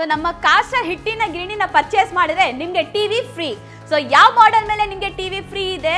So ನಮ್ಮ coaster ಹಿಟ್ಟಿನ ಗಿರಣಿನ purchase ಮಾಡಿದ್ರೆ ನಿಮಗೆ ಟಿವಿ ಫ್ರೀ ಸೊ ಯಾವ ಮಾಡೆಲ್ ಮೇಲೆ ನಿಮಗೆ ಟಿವಿ ಫ್ರೀ ಇದೆ?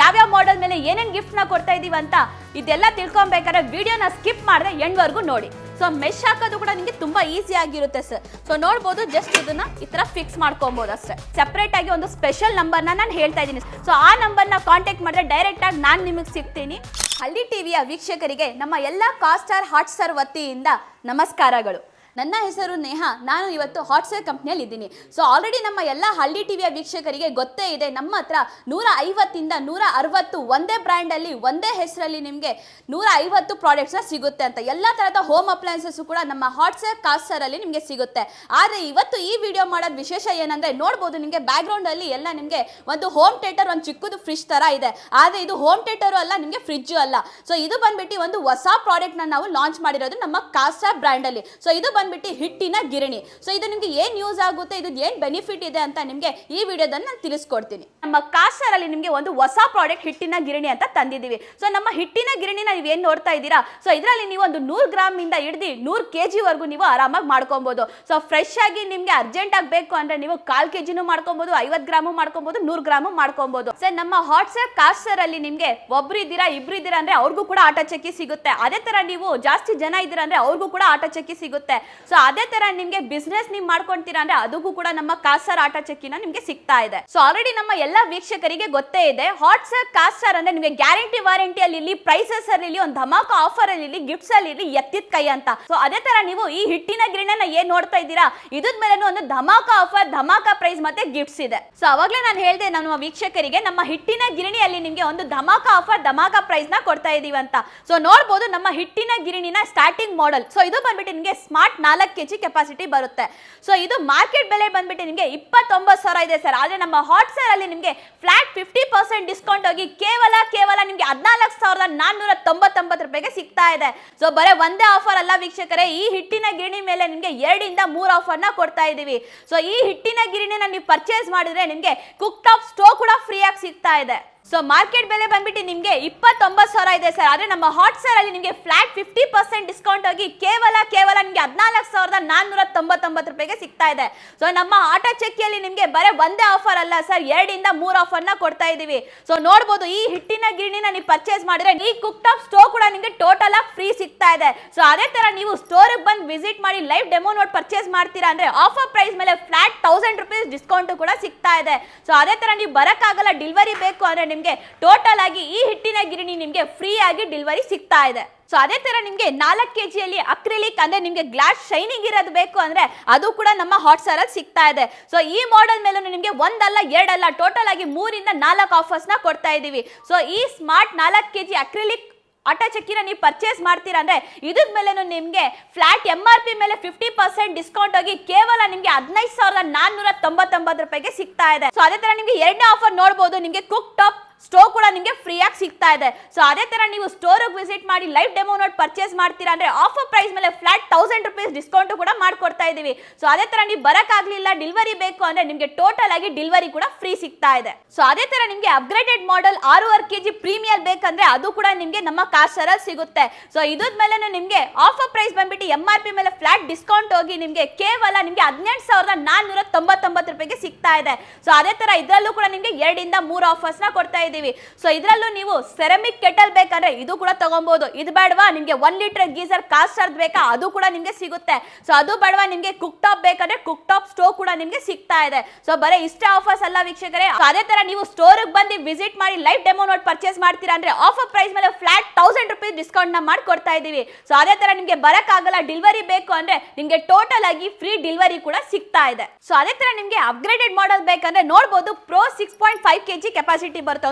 ಯಾವ್ಯಾವ ಮಾಡೆಲ್ ಮೇಲೆ ಏನೇನು ಗಿಫ್ಟ್ನ ಕೊಡ್ತಾ ಇದೀವಿ ಅಂತ ಇದೆಲ್ಲ ತಿಳ್ಕೊಬೇಕಾದ್ರೆ ವಿಡಿಯೋನ ಸ್ಕಿಪ್ ಮಾಡಿದ್ರೆ ಎಂಡ್ವರೆಗೂ ನೋಡಿ. ಸೊ ಮೆಶ್ ಹಾಕೋದು ಕೂಡ ನಿಮಗೆ ತುಂಬಾ ಈಸಿ ಆಗಿರುತ್ತೆ ಸರ್ ಸೊ ನೋಡ್ಬೋದು ಜಸ್ಟ್ ಇದನ್ನ ಈ ಥರ ಫಿಕ್ಸ್ ಮಾಡ್ಕೊಬೋದು ಅಷ್ಟೇ. ಸಪ್ರೇಟ್ ಆಗಿ ಒಂದು ಸ್ಪೆಷಲ್ ನಂಬರ್ನ ನಾನು ಹೇಳ್ತಾ ಇದ್ದೀನಿ. ಸೊ ಆ ನಂಬರ್ನ ಕಾಂಟ್ಯಾಕ್ಟ್ ಮಾಡಿದ್ರೆ ಡೈರೆಕ್ಟ್ ಆಗಿ ನಾನು ನಿಮಗೆ ಸಿಗ್ತೀನಿ. ಹಳ್ಳಿ ಟಿವಿಯ ವೀಕ್ಷಕರಿಗೆ ನಮ್ಮ ಎಲ್ಲ ಕಾಸ್ಟಾರ್ ಹಾಟ್ಸ್ಟಾರ್ ವತಿಯಿಂದ ನಮಸ್ಕಾರಗಳು. ನನ್ನ ಹೆಸರು ನೇಹ. ನಾನು ಇವತ್ತು ಹಾಟ್ಸ್ಟಾರ್ ಕಂಪ್ನಿಯಲ್ಲಿ ಇದ್ದೀನಿ ಸೊ ಆಲ್ರೆಡಿ ನಮ್ಮ ಎಲ್ಲ ಹಳ್ಳಿ ಟಿವಿಯ ವೀಕ್ಷಕರಿಗೆ ಗೊತ್ತೇ ಇದೆ, ನಮ್ಮ ಹತ್ರ ನೂರ ಐವತ್ತಿಂದ ನೂರ ಅರವತ್ತು ಒಂದೇ ಬ್ರ್ಯಾಂಡಲ್ಲಿ ಒಂದೇ ಹೆಸರಲ್ಲಿ ನಿಮಗೆ ನೂರ ಐವತ್ತು ಪ್ರಾಡಕ್ಟ್ಸ್ನ ಸಿಗುತ್ತೆ ಅಂತ. ಎಲ್ಲ ಥರದ ಹೋಮ್ ಅಪ್ಲಯನ್ಸಸ್ ಕೂಡ ನಮ್ಮ ಹಾಟ್ಸ್ಟಾರ್ ಕಾಸ್ಟರಲ್ಲಿ ನಿಮಗೆ ಸಿಗುತ್ತೆ. ಆದರೆ ಇವತ್ತು ಈ ವಿಡಿಯೋ ಮಾಡೋದು ವಿಶೇಷ ಏನಂದರೆ ನೋಡ್ಬೋದು, ನಿಮಗೆ ಬ್ಯಾಕ್ಗ್ರೌಂಡಲ್ಲಿ ಎಲ್ಲ ನಿಮಗೆ ಒಂದು ಹೋಮ್ ಥಿಯೇಟರ್ ಒಂದು ಚಿಕ್ಕದು ಫ್ರಿಜ್ ಥರ ಇದೆ. ಆದರೆ ಇದು ಹೋಮ್ ಥಿಯೇಟರು ಅಲ್ಲ, ನಿಮಗೆ ಫ್ರಿಜ್ಜು ಅಲ್ಲ. ಸೊ ಇದು ಬಂದ್ಬಿಟ್ಟು ಒಂದು ಹೊಸ ಪ್ರಾಡಕ್ಟ್ನ ನಾವು ಲಾಂಚ್ ಮಾಡಿರೋದು ನಮ್ಮ ಕಾಸ್ಟಾ ಬ್ರ್ಯಾಂಡಲ್ಲಿ ಸೊ ಇದು ಬಂದ್ಬಿಟ್ಟು ಹಿಟ್ಟಿನ ಗಿರಣಿ. ಸೊ ಇದು ನಿಮಗೆ ಏನ್ ಯೂಸ್ ಆಗುತ್ತೆ ಇದು ಏನು ಬೆನಿಫಿಟ್ ಇದೆ ಅಂತ ನಿಮಗೆ ಈ ವಿಡಿಯೋದಲ್ಲಿ ನಾನು ತಿಳಿಸ್ಕೊಡ್ತೀನಿ. ನಮ್ಮ ಕಾಸ್ಟರ್ ಅಲ್ಲಿ ನಿಮಗೆ ಒಂದು ಹೊಸ ಪ್ರಾಡಕ್ಟ್ ಹಿಟ್ಟಿನ ಗಿರಣಿ ಅಂತ ತಂದಿದ್ದೀವಿ. ಸೊ ನಮ್ಮ ಹಿಟ್ಟಿನ ಗಿರಣಿನ ನೀವು ಏನು ನೋಡ್ತಾ ಇದ್ದೀರಾ? ಸೊ ಇದರಲ್ಲಿ ನೀವು ಒಂದು ನೂರು ಗ್ರಾಮ್ ಇಂದ ಹಿಡಿದು ನೂರು ಕೆ ಜಿವರೆಗೂ ನೀವು ಆರಾಮಾಗಿ ಮಾಡ್ಕೊಬೋದು. ಸೊ ಫ್ರೆಶ್ ಆಗಿ ನಿಮಗೆ ಅರ್ಜೆಂಟ್ ಆಗಿ ಅಂದ್ರೆ ನೀವು ಕಾಲ್ ಕೆ ಜಿನೂ ಮಾಡ್ಕೊಬೋದು ಐವತ್ತು ಗ್ರಾಮು ಮಾಡ್ಕೊಬೋದು, ನೂರು ಗ್ರಾಮು ಮಾಡ್ಕೊಬೋದು. ಸರ್ ನಮ್ಮ ಹಾಟ್ಸರ್ ಕಾಸ್ಟರ್ ಅಲ್ಲಿ ನಿಮಗೆ ಒಬ್ರು ಇದ್ದೀರಾ, ಇಬ್ರು ಇದ್ದೀರಾ ಅಂದ್ರೆ ಅವ್ರಿಗೂ ಕೂಡ ಆಟ ಚಕ್ಕಿ ಸಿಗುತ್ತೆ. ಅದೇ ತರ ನೀವು ಜಾಸ್ತಿ ಜನ ಇದ್ದೀರಾ ಅಂದ್ರೆ ಅವ್ರಿಗೂ ಕೂಡ ಆಟ ಚಕ್ಕಿ ಸಿಗುತ್ತೆ. ಸೊ ಅದೇ ತರ ನಿಮ್ಗೆ ಬಿಸ್ನೆಸ್ ನೀವು ಮಾಡ್ಕೊಂತೀರಾ ಅಂದ್ರೆ ಅದಕ್ಕೂ ಕೂಡ ನಮ್ಮ ಕಾಸರ್ ಆಟ ಚಕ್ಕಿನ ನಿಮ್ಗೆ ಸಿಗ್ತಾ ಇದೆ. ಸೊ ಆಲ್ರೆಡಿ ನಮ್ಮ ಎಲ್ಲ ವೀಕ್ಷಕರಿಗೆ ಗೊತ್ತೇ ಇದೆ ಹಾಟ್ಸರ್ ಕಾಸ್ಟರ್ ಅಂದ್ರೆ ನಿಮಗೆ ಗ್ಯಾರಂಟಿ ವಾರಂಟಿ ಅಲ್ಲಿ ಪ್ರೈಸಸ್ ಅಲ್ಲಿ ಒಂದು ಧಮಾಕ ಆಫರ್ ಅಲ್ಲಿ ಗಿಫ್ಟ್ಸ್ ಅಲ್ಲಿ ಎತ್ತಿದ ಕೈ ಅಂತ. ಸೊ ಅದೇ ತರ ನೀವು ಈ ಹಿಟ್ಟಿನ ಗಿರಣಿನ ಏನ್ ನೋಡ್ತಾ ಇದ್ದೀರಾ ಇದ್ರ ಮೇಲೆ ಒಂದು ಧಮಾಕ ಆಫರ್ ಧಮಾಕ ಪ್ರೈಸ್ ಮತ್ತೆ ಗಿಫ್ಟ್ಸ್ ಇದೆ. ಸೊ ಅವಾಗ್ಲೇ ನಾನು ಹೇಳಿದೆ, ನಮ್ಮ ವೀಕ್ಷಕರಿಗೆ ನಮ್ಮ ಹಿಟ್ಟಿನ ಗಿರಣಿಯಲ್ಲಿ ನಿಮಗೆ ಒಂದು ಧಮಾಕ ಆಫರ್ ಧಮಾಕ ಪ್ರೈಸ್ನ ಕೊಡ್ತಾ ಇದೀವಿ ಅಂತ. ಸೊ ನೋಡ್ಬೋದು ನಮ್ಮ ಹಿಟ್ಟಿನ ಗಿರಣಿನ ಸ್ಟಾರ್ಟಿಂಗ್ ಮಾಡೆಲ್ ಸೊ ಇದು ಬಂದ್ಬಿಟ್ಟು ನಿಮಗೆ ಸ್ಮಾರ್ಟ್ ನಾಲ್ಕು ಕೆಜಿ ಕೆಪಾಸಿಟಿ ಬರುತ್ತೆ. ಸೊ ಇದು ಮಾರ್ಕೆಟ್ ಬೆಲೆ ಬಂದ್ಬಿಟ್ಟು ನಿಮಗೆ ಇಪ್ಪತ್ತೊಂಬತ್ತು ಸಾವಿರ ಇದೆ ಸರ್. ಆದರೆ ನಮ್ಮ ಹಾಟ್ ಸೇಲ್ ಅಲ್ಲಿ ನಿಮಗೆ ಫ್ಲಾಟ್ ಫಿಫ್ಟಿ ಪರ್ಸೆಂಟ್ ಡಿಸ್ಕೌಂಟ್ ಹೋಗಿ ಕೇವಲ ಕೇವಲ ನಿಮಗೆ ಹದಿನಾಲ್ಕು ಸಾವಿರದ ನಾನ್ನೂರ ತೊಂಬತ್ತೊಂಬತ್ತು ರೂಪಾಯಿಗೆ ಸಿಗ್ತಾ ಇದೆ. ಸೊ ಬರೀ ಒಂದೇ ಆಫರ್ ಅಲ್ಲ ವೀಕ್ಷಕರೇ. ಈ ಹಿಟ್ಟಿನ ಗಿರಣಿ ಮೇಲೆ ನಿಮಗೆ ಎರಡಿಂದ ಮೂರು ಆಫರ್ನ ಕೊಡ್ತಾ ಇದ್ದೀವಿ ಸೊ ಈ ಹಿಟ್ಟಿನ ಗಿರಣಿನ ನೀವು ಪರ್ಚೇಸ್ ಮಾಡಿದ್ರೆ ನಿಮಗೆ ಕುಕ್ ಟಾಪ್ ಸ್ಟೋ ಕೂಡ ಫ್ರೀಯಾಗಿ ಸಿಗ್ತಾ ಇದೆ. ಸೊ ಮಾರ್ಕೆಟ್ ಬೆಲೆ ಬಂದ್ಬಿಟ್ಟು ನಿಮಗೆ ಇಪ್ಪತ್ತೊಂಬತ್ತು ಸಾವಿರ ಇದೆ ಸರ್. ಆದರೆ ನಮ್ಮ ಹಾಟ್ ಸೇಲ್ ಅಲ್ಲಿ ನಿಮಗೆ ಫ್ಲಾಟ್ ಫಿಫ್ಟಿ ಪರ್ಸೆಂಟ್ ಡಿಸ್ಕೌಂಟ್ ಆಗಿ ಕೇವಲ ಕೇವಲ ನಿಮಗೆ ಹದಿನಾಲ್ಕು ಸಾವಿರದ ನಾನ್ನೂರ ತೊಂಬತ್ತೊಂಬತ್ತು ರೂಪಾಯಿಗೆ ಸಿಗ್ತಾ ಇದೆ. ಸೊ ನಮ್ಮ ಆಟೋ ಚೆಕ್ಕಿಯಲ್ಲಿ ನಿಮಗೆ ಬರೀ ಒಂದೇ ಆಫರ್ ಅಲ್ಲ ಸರ್. ಎರಡಿಂದ ಮೂರು ಆಫರ್ನ ಕೊಡ್ತಾ ಇದ್ದೀವಿ ಸೊ ನೋಡ್ಬೋದು ಈ ಹಿಟ್ಟಿನ ಗಿರಣಿನ ನೀವು ಪರ್ಚೇಸ್ ಮಾಡಿದ್ರೆ ಈ ಕುಕ್ ಟಾಪ್ ಸ್ಟೋ ಕೂಡ ನಿಮಗೆ ಟೋಟಲ್ ಆಗಿ ಫ್ರೀ ಸಿಗ್ತಾ ಇದೆ. ಸೊ ಅದೇ ತರ ನೀವು ಸ್ಟೋರ್ ಬಂದು ವಿಸಿಟ್ ಮಾಡಿ ಲೈವ್ ಡೆಮೋ ನೋಡಿ ಪರ್ಚೇಸ್ ಮಾಡ್ತೀರಾ ಅಂದ್ರೆ ಆಫರ್ ಪ್ರೈಸ್ ಮೇಲೆ ಫ್ಲಾಟ್ ತೌಸಂಡ್ ರುಪೀಸ್ ಡಿಸ್ಕೌಂಟ್ ಕೂಡ ಸಿಗ್ತಾ ಇದೆ. ಸೊ ಅದೇ ತರ ನೀವು ಬರಕ್ಕಾಗಲ್ಲ ಡೆಲಿವರಿ ಬೇಕು ಅಂದ್ರೆ ನಿಮಗೆ ಟೋಟಲ್ ಆಗಿ ಈ ಹಿಟ್ಟಿನ ಗಿರಣಿ ನಿಮಗೆ ಫ್ರೀ ಆಗಿ ಡೆಲಿವರಿ ಸಿಗ್ತಾ ಇದೆ. ಸೊ ಅದೇ ತರ ನಿಮಗೆ ನಾಲ್ಕು ಕೆ ಜಿಯಲ್ಲಿ ಅಕ್ರಿಲಿಕ್ ಅಂದ್ರೆ ನಿಮಗೆ ಗ್ಲಾಸ್ ಶೈನಿಂಗ್ ಇರೋದು ಬೇಕು ಅಂದ್ರೆ ಅದು ಕೂಡ ನಮ್ಮ ಹಾಟ್ ಅಲ್ಲಿ ಸಿಗ್ತಾ ಇದೆ. ಸೊ ಈ ಮಾಡೆಲ್ ಮೇಲೂ ನಿಮಗೆ ಒಂದಲ್ಲ ಎರಡಲ್ಲ ಟೋಟಲ್ ಆಗಿ ಮೂರಿಂದ ನಾಲ್ಕು ಆಫರ್ಸ್ನ ಕೊಡ್ತಾ ಇದ್ದೀವಿ ಸೊ ಈ ಸ್ಮಾರ್ಟ್ ನಾಲ್ಕು ಕೆ ಜಿ ಅಕ್ರಿಲಿಕ್ ಆಟ ಚಕ್ಕಿನ ನೀವು ಪರ್ಚೇಸ್ ಮಾಡ್ತೀರಾ ಅಂದ್ರೆ ಇದ್ರ ಮೇಲೆ ನಿಮಗೆ ಫ್ಲಾಟ್ ಎಂ ಆರ್ ಪಿ ಮೇಲೆ ಫಿಫ್ಟಿ ಪರ್ಸೆಂಟ್ ಡಿಸ್ಕೌಂಟ್ ಆಗಿ ಕೇವಲ ನಿಮಗೆ ಹದಿನೈದು ಸಾವಿರದ ನಾನ್ನೂರ ತೊಂಬತ್ತೊಂಬತ್ತು ರೂಪಾಯಿಗೆ ಸಿಗ್ತಾ ಇದೆ. ಸೊ ಅದೇ ತರ ನಿಮಗೆ ಎರಡನೇ ಆಫರ್ ನೋಡಬಹುದು ನಿಮಗೆ ಕುಕ್ ಟಾಪ್ ಸ್ಟೋ ಕೂಡ ನಿಮಗೆ ಫ್ರೀಯಾಗಿ ಸಿಗ್ತಾ ಇದೆ. ಸೊ ಅದೇ ತರ ನೀವು ಸ್ಟೋರ್ ವಿಸಿಟ್ ಮಾಡಿ ಲೈವ್ ಡೆಮೋ ನೋಟ್ ಪರ್ಚೇಸ್ ಮಾಡ್ತೀರಾ ಅಂದ್ರೆ ಆಫರ್ ಪ್ರೈಸ್ ಮೇಲೆ ಫ್ಲಾಟ್ ತೌಸಂಡ್ ರುಪೀಸ್ ಡಿಸ್ಕೌಂಟ್ ಕೂಡ ಮಾಡ್ಕೊಡ್ತಾ ಇದೀವಿ. ಸೊ ಅದೇ ತರ ನೀವು ಬರೋಕ್ಕಾಗಲಿಲ್ಲ ಡಿಲ್ವರಿ ಬೇಕು ಅಂದ್ರೆ ನಿಮಗೆ ಟೋಟಲ್ ಆಗಿ ಡಿಲ್ವರಿ ಕೂಡ ಫ್ರೀ ಸಿಗ್ತಾ ಇದೆ. ಸೊ ಅದೇ ತರ ನಿಮಗೆ ಅಪ್ಗ್ರೇಡೆಡ್ ಮಾಡೆಲ್ ಆರೂವರೆ ಕೆ ಜಿ ಪ್ರೀಮಿಯರ್ ಬೇಕಂದ್ರೆ ಅದು ಕೂಡ ನಿಮಗೆ ನಮ್ಮ ಕಾಸರಲ್ಲಿ ಸಿಗುತ್ತೆ. ಸೊ ಇದ್ರ ಮೇಲೆ ನಿಮಗೆ ಆಫರ್ ಪ್ರೈಸ್ ಬಂದ್ಬಿಟ್ಟು ಎಂ ಆರ್ ಪಿ ಮೇಲೆ ಫ್ಲಾಟ್ ಡಿಸ್ಕೌಂಟ್ ಹೋಗಿ ನಿಮಗೆ ಕೇವಲ ನಿಮಗೆ ಹದಿನೆಂಟು ಸಾವಿರದ ನಾನ್ನೂರ ತೊಂಬತ್ತೊಂಬತ್ತು ರೂಪಾಯಿಗೆ ಸಿಗ್ತಾ ಇದೆ. ಸೊ ಅದೇ ತರ ಇದರಲ್ಲೂ ಕೂಡ ನಿಮಗೆ ಎರಡಿಂದ ಮೂರು ಆಫರ್ಸ್ನ ಕೊಡ್ತಾ ಇದೀವಿ ಸೊ ಇದರಲ್ಲೂ ನೀವು ಸೆರಮಿಕ್ ಕೆಟಲ್ ಬೇಕಂದ್ರೆ ಇದು ಕೂಡ ತಗೊಬಹುದು ಇದು ಬೇಡವಾ? ನಿಮಗೆ ಒನ್ ಲೀಟರ್ ಗೀಸರ್ ಕಾಸ್ಟರ್ ಬೇಕಾ? ಅದು ಕೂಡ ನಿಮಗೆ ಸಿಗುತ್ತೆ. ಸೊ ಅದು ಬೇಡವಾ? ನಿಮಗೆ ಕುಕ್ ಟಾಪ್ ಬೇಕಂದ್ರೆ ಕುಕ್ ಟಾಪ್ ಸ್ಟೋವ್ ಕೂಡ ನಿಮಗೆ ಸಿಗ್ತಾ ಇದೆ. ಸೊ ಬರೀ ಇಷ್ಟ ಆಫರ್ಸ್ ಅಲ್ಲ ವೀಕ್ಷಕರೇ. ಅದೇ ತರ ನೀವು ಸ್ಟೋರ್ ಬಂದು ವಿಸಿಟ್ ಮಾಡಿ ಲೈವ್ ಡೆಮೋ ನೋಟ್ ಪರ್ಚೇಸ್ ಮಾಡ್ತೀರಾ ಅಂದ್ರೆ ಆಫರ್ ಪ್ರೈಸ್ ಮೇಲೆ ಫ್ಲಾಟ್ ತೌಸಂಡ್ ರುಪೀಸ್ ಡಿಸ್ಕೌಂಟ್ನ ಮಾಡಿ ಕೊಡ್ತಾ ಇದೀವಿ ಸೊ ಅದೇ ತರ ನಿಮಗೆ ಬರಕ್ಕಾಗಲ್ಲ. ಡೆಲಿವರಿ ಬೇಕು ಅಂದ್ರೆ ನಿಮಗೆ ಟೋಟಲ್ ಆಗಿ ಫ್ರೀ ಡೆಲಿವರಿ ಕೂಡ ಸಿಗ್ತಾ ಇದೆ. ಸೊ ಅದೇ ತರ ನಿಮಗೆ ಅಪ್ಗ್ರೇಡೆಡ್ ಮಾಡೆಲ್ ಬೇಕಂದ್ರೆ ನೋಡಬಹುದು pro six point five KG capacity ಬರುತ್ತೆ.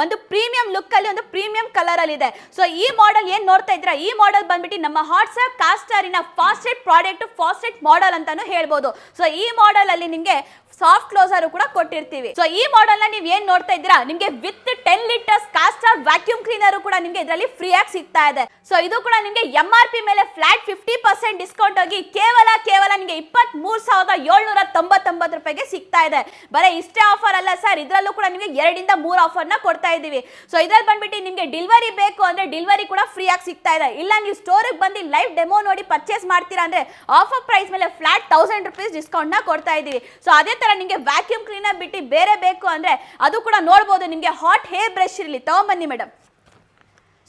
ಒಂದು ಪ್ರೀಮಿಯಂ ಲುಕ್ ಅಲ್ಲಿ ಒಂದು ಪ್ರೀಮಿಯಂ ಕಲರ್ ಅಲ್ಲಿ ಇದೆ. ಸೊ ಈ ಮಾಡೆಲ್ ಏನ್ ನೋಡ್ತಾ ಇದ್ರ ಈ ಮಾಡೆಲ್ ಬಂದ್ಬಿಟ್ಟು ನಮ್ಮ ಹಾಟ್ಸ್ಆಪ್ ಕಾಸ್ಟರಿನ ಫಾಸ್ಟೆಡ್ ಪ್ರಾಡಕ್ಟ್ ಫಾಸ್ಟೆಡ್ ಮಾಡೆಲ್ ಅಂತಾನು ಹೇಳ್ಬೋದು. ಸೊ ಈ ಮಾಡೆಲ್ ಅಲ್ಲಿ ನಿಮಗೆ ಸಾಫ್ಟ್ ಕ್ಲೋಸರ್ ಕೂಡ ಕೊಟ್ಟಿರ್ತೀವಿ. ಸೊ ಈ ಮಾಡೆಲ್ನ ನೀವು ಏನ್ ನೋಡ್ತಾ ಇದ್ದೀರಾ? ನಿಮಗೆ with ten litres caster vacuum cleaner ಕೂಡ ನಿಮಗೆ ಇದರಲ್ಲಿ ಫ್ರೀ ಆಗಿ ಸಿಗ್ತಾ ಇದೆ. ಸೊ ಇದು ಕೂಡ ನಿಮಗೆ ಎಂ ಆರ್ ಪಿ ಮೇಲೆ ಫ್ಲಾಟ್ ಫಿಫ್ಟಿ ಪರ್ಸೆಂಟ್ ಡಿಸ್ಕೌಂಟ್ ಆಗಿ ಕೇವಲ ಕೇವಲ ನಿಮಗೆ ಇಪ್ಪತ್ತ್ ಮೂರ್ ಸಾವಿರದ ಏಳ್ನೂರ ತೊಂಬತ್ತೊಂಬತ್ತು ರೂಪಾಯಿಗೆ ಸಿಗ್ತಾ ಇದೆ. ಬರೀ ಇಷ್ಟೇ ಆಫರ್ ಅಲ್ಲ ಸರ್ ಇದರಲ್ಲೂ ಕೂಡ ನಿಮಗೆ ಎರಡಿಂದ ಮೂರು ಆಫರ್ನ ನ ಕೊಡ್ತಾ ಇದ್ದೀವಿ. ಸೊ ಇದ್ರಲ್ಲಿ ಬಂದ್ಬಿಟ್ಟು ನಿಮಗೆ ಡಿಲಿವರಿ ಬೇಕು ಅಂದ್ರೆ ಡಿಲಿವರಿ ಕೂಡ ಫ್ರೀ ಆಗಿ ಸಿಗ್ತಾ ಇದೆ. ಇಲ್ಲ, ನೀವು ಸ್ಟೋರಿಗೆ ಬಂದು ಲೈವ್ ಡೆಮೋ ನೋಡಿ ಪರ್ಚೇಸ್ ಮಾಡ್ತೀರಾ ಅಂದ್ರೆ ಆಫರ್ ಪ್ರೈಸ್ ಮೇಲೆ ಫ್ಲಾಟ್ ತೌಸಂಡ್ ರುಪೀಸ್ ಡಿಸ್ಕೌಂಟ್ನ ಕೊಡ್ತಾ ಇದೀವಿ ಸೊ ಅದೇ ತರ ನಿಮಗೆ ವ್ಯಾಕ್ಯೂಮ್ ಕ್ಲೀನರ್ ಬಿಟ್ಟು ಬೇರೆ ಬೇಕು ಅಂದ್ರೆ ಅದು ಕೂಡ ನೋಡ್ಬೋದು. ನಿಮಗೆ ಹಾಟ್ ಹೇರ್ ಬ್ರಷ್ ಇರಲಿ. ತಗೊಂಬನ್ನಿ madam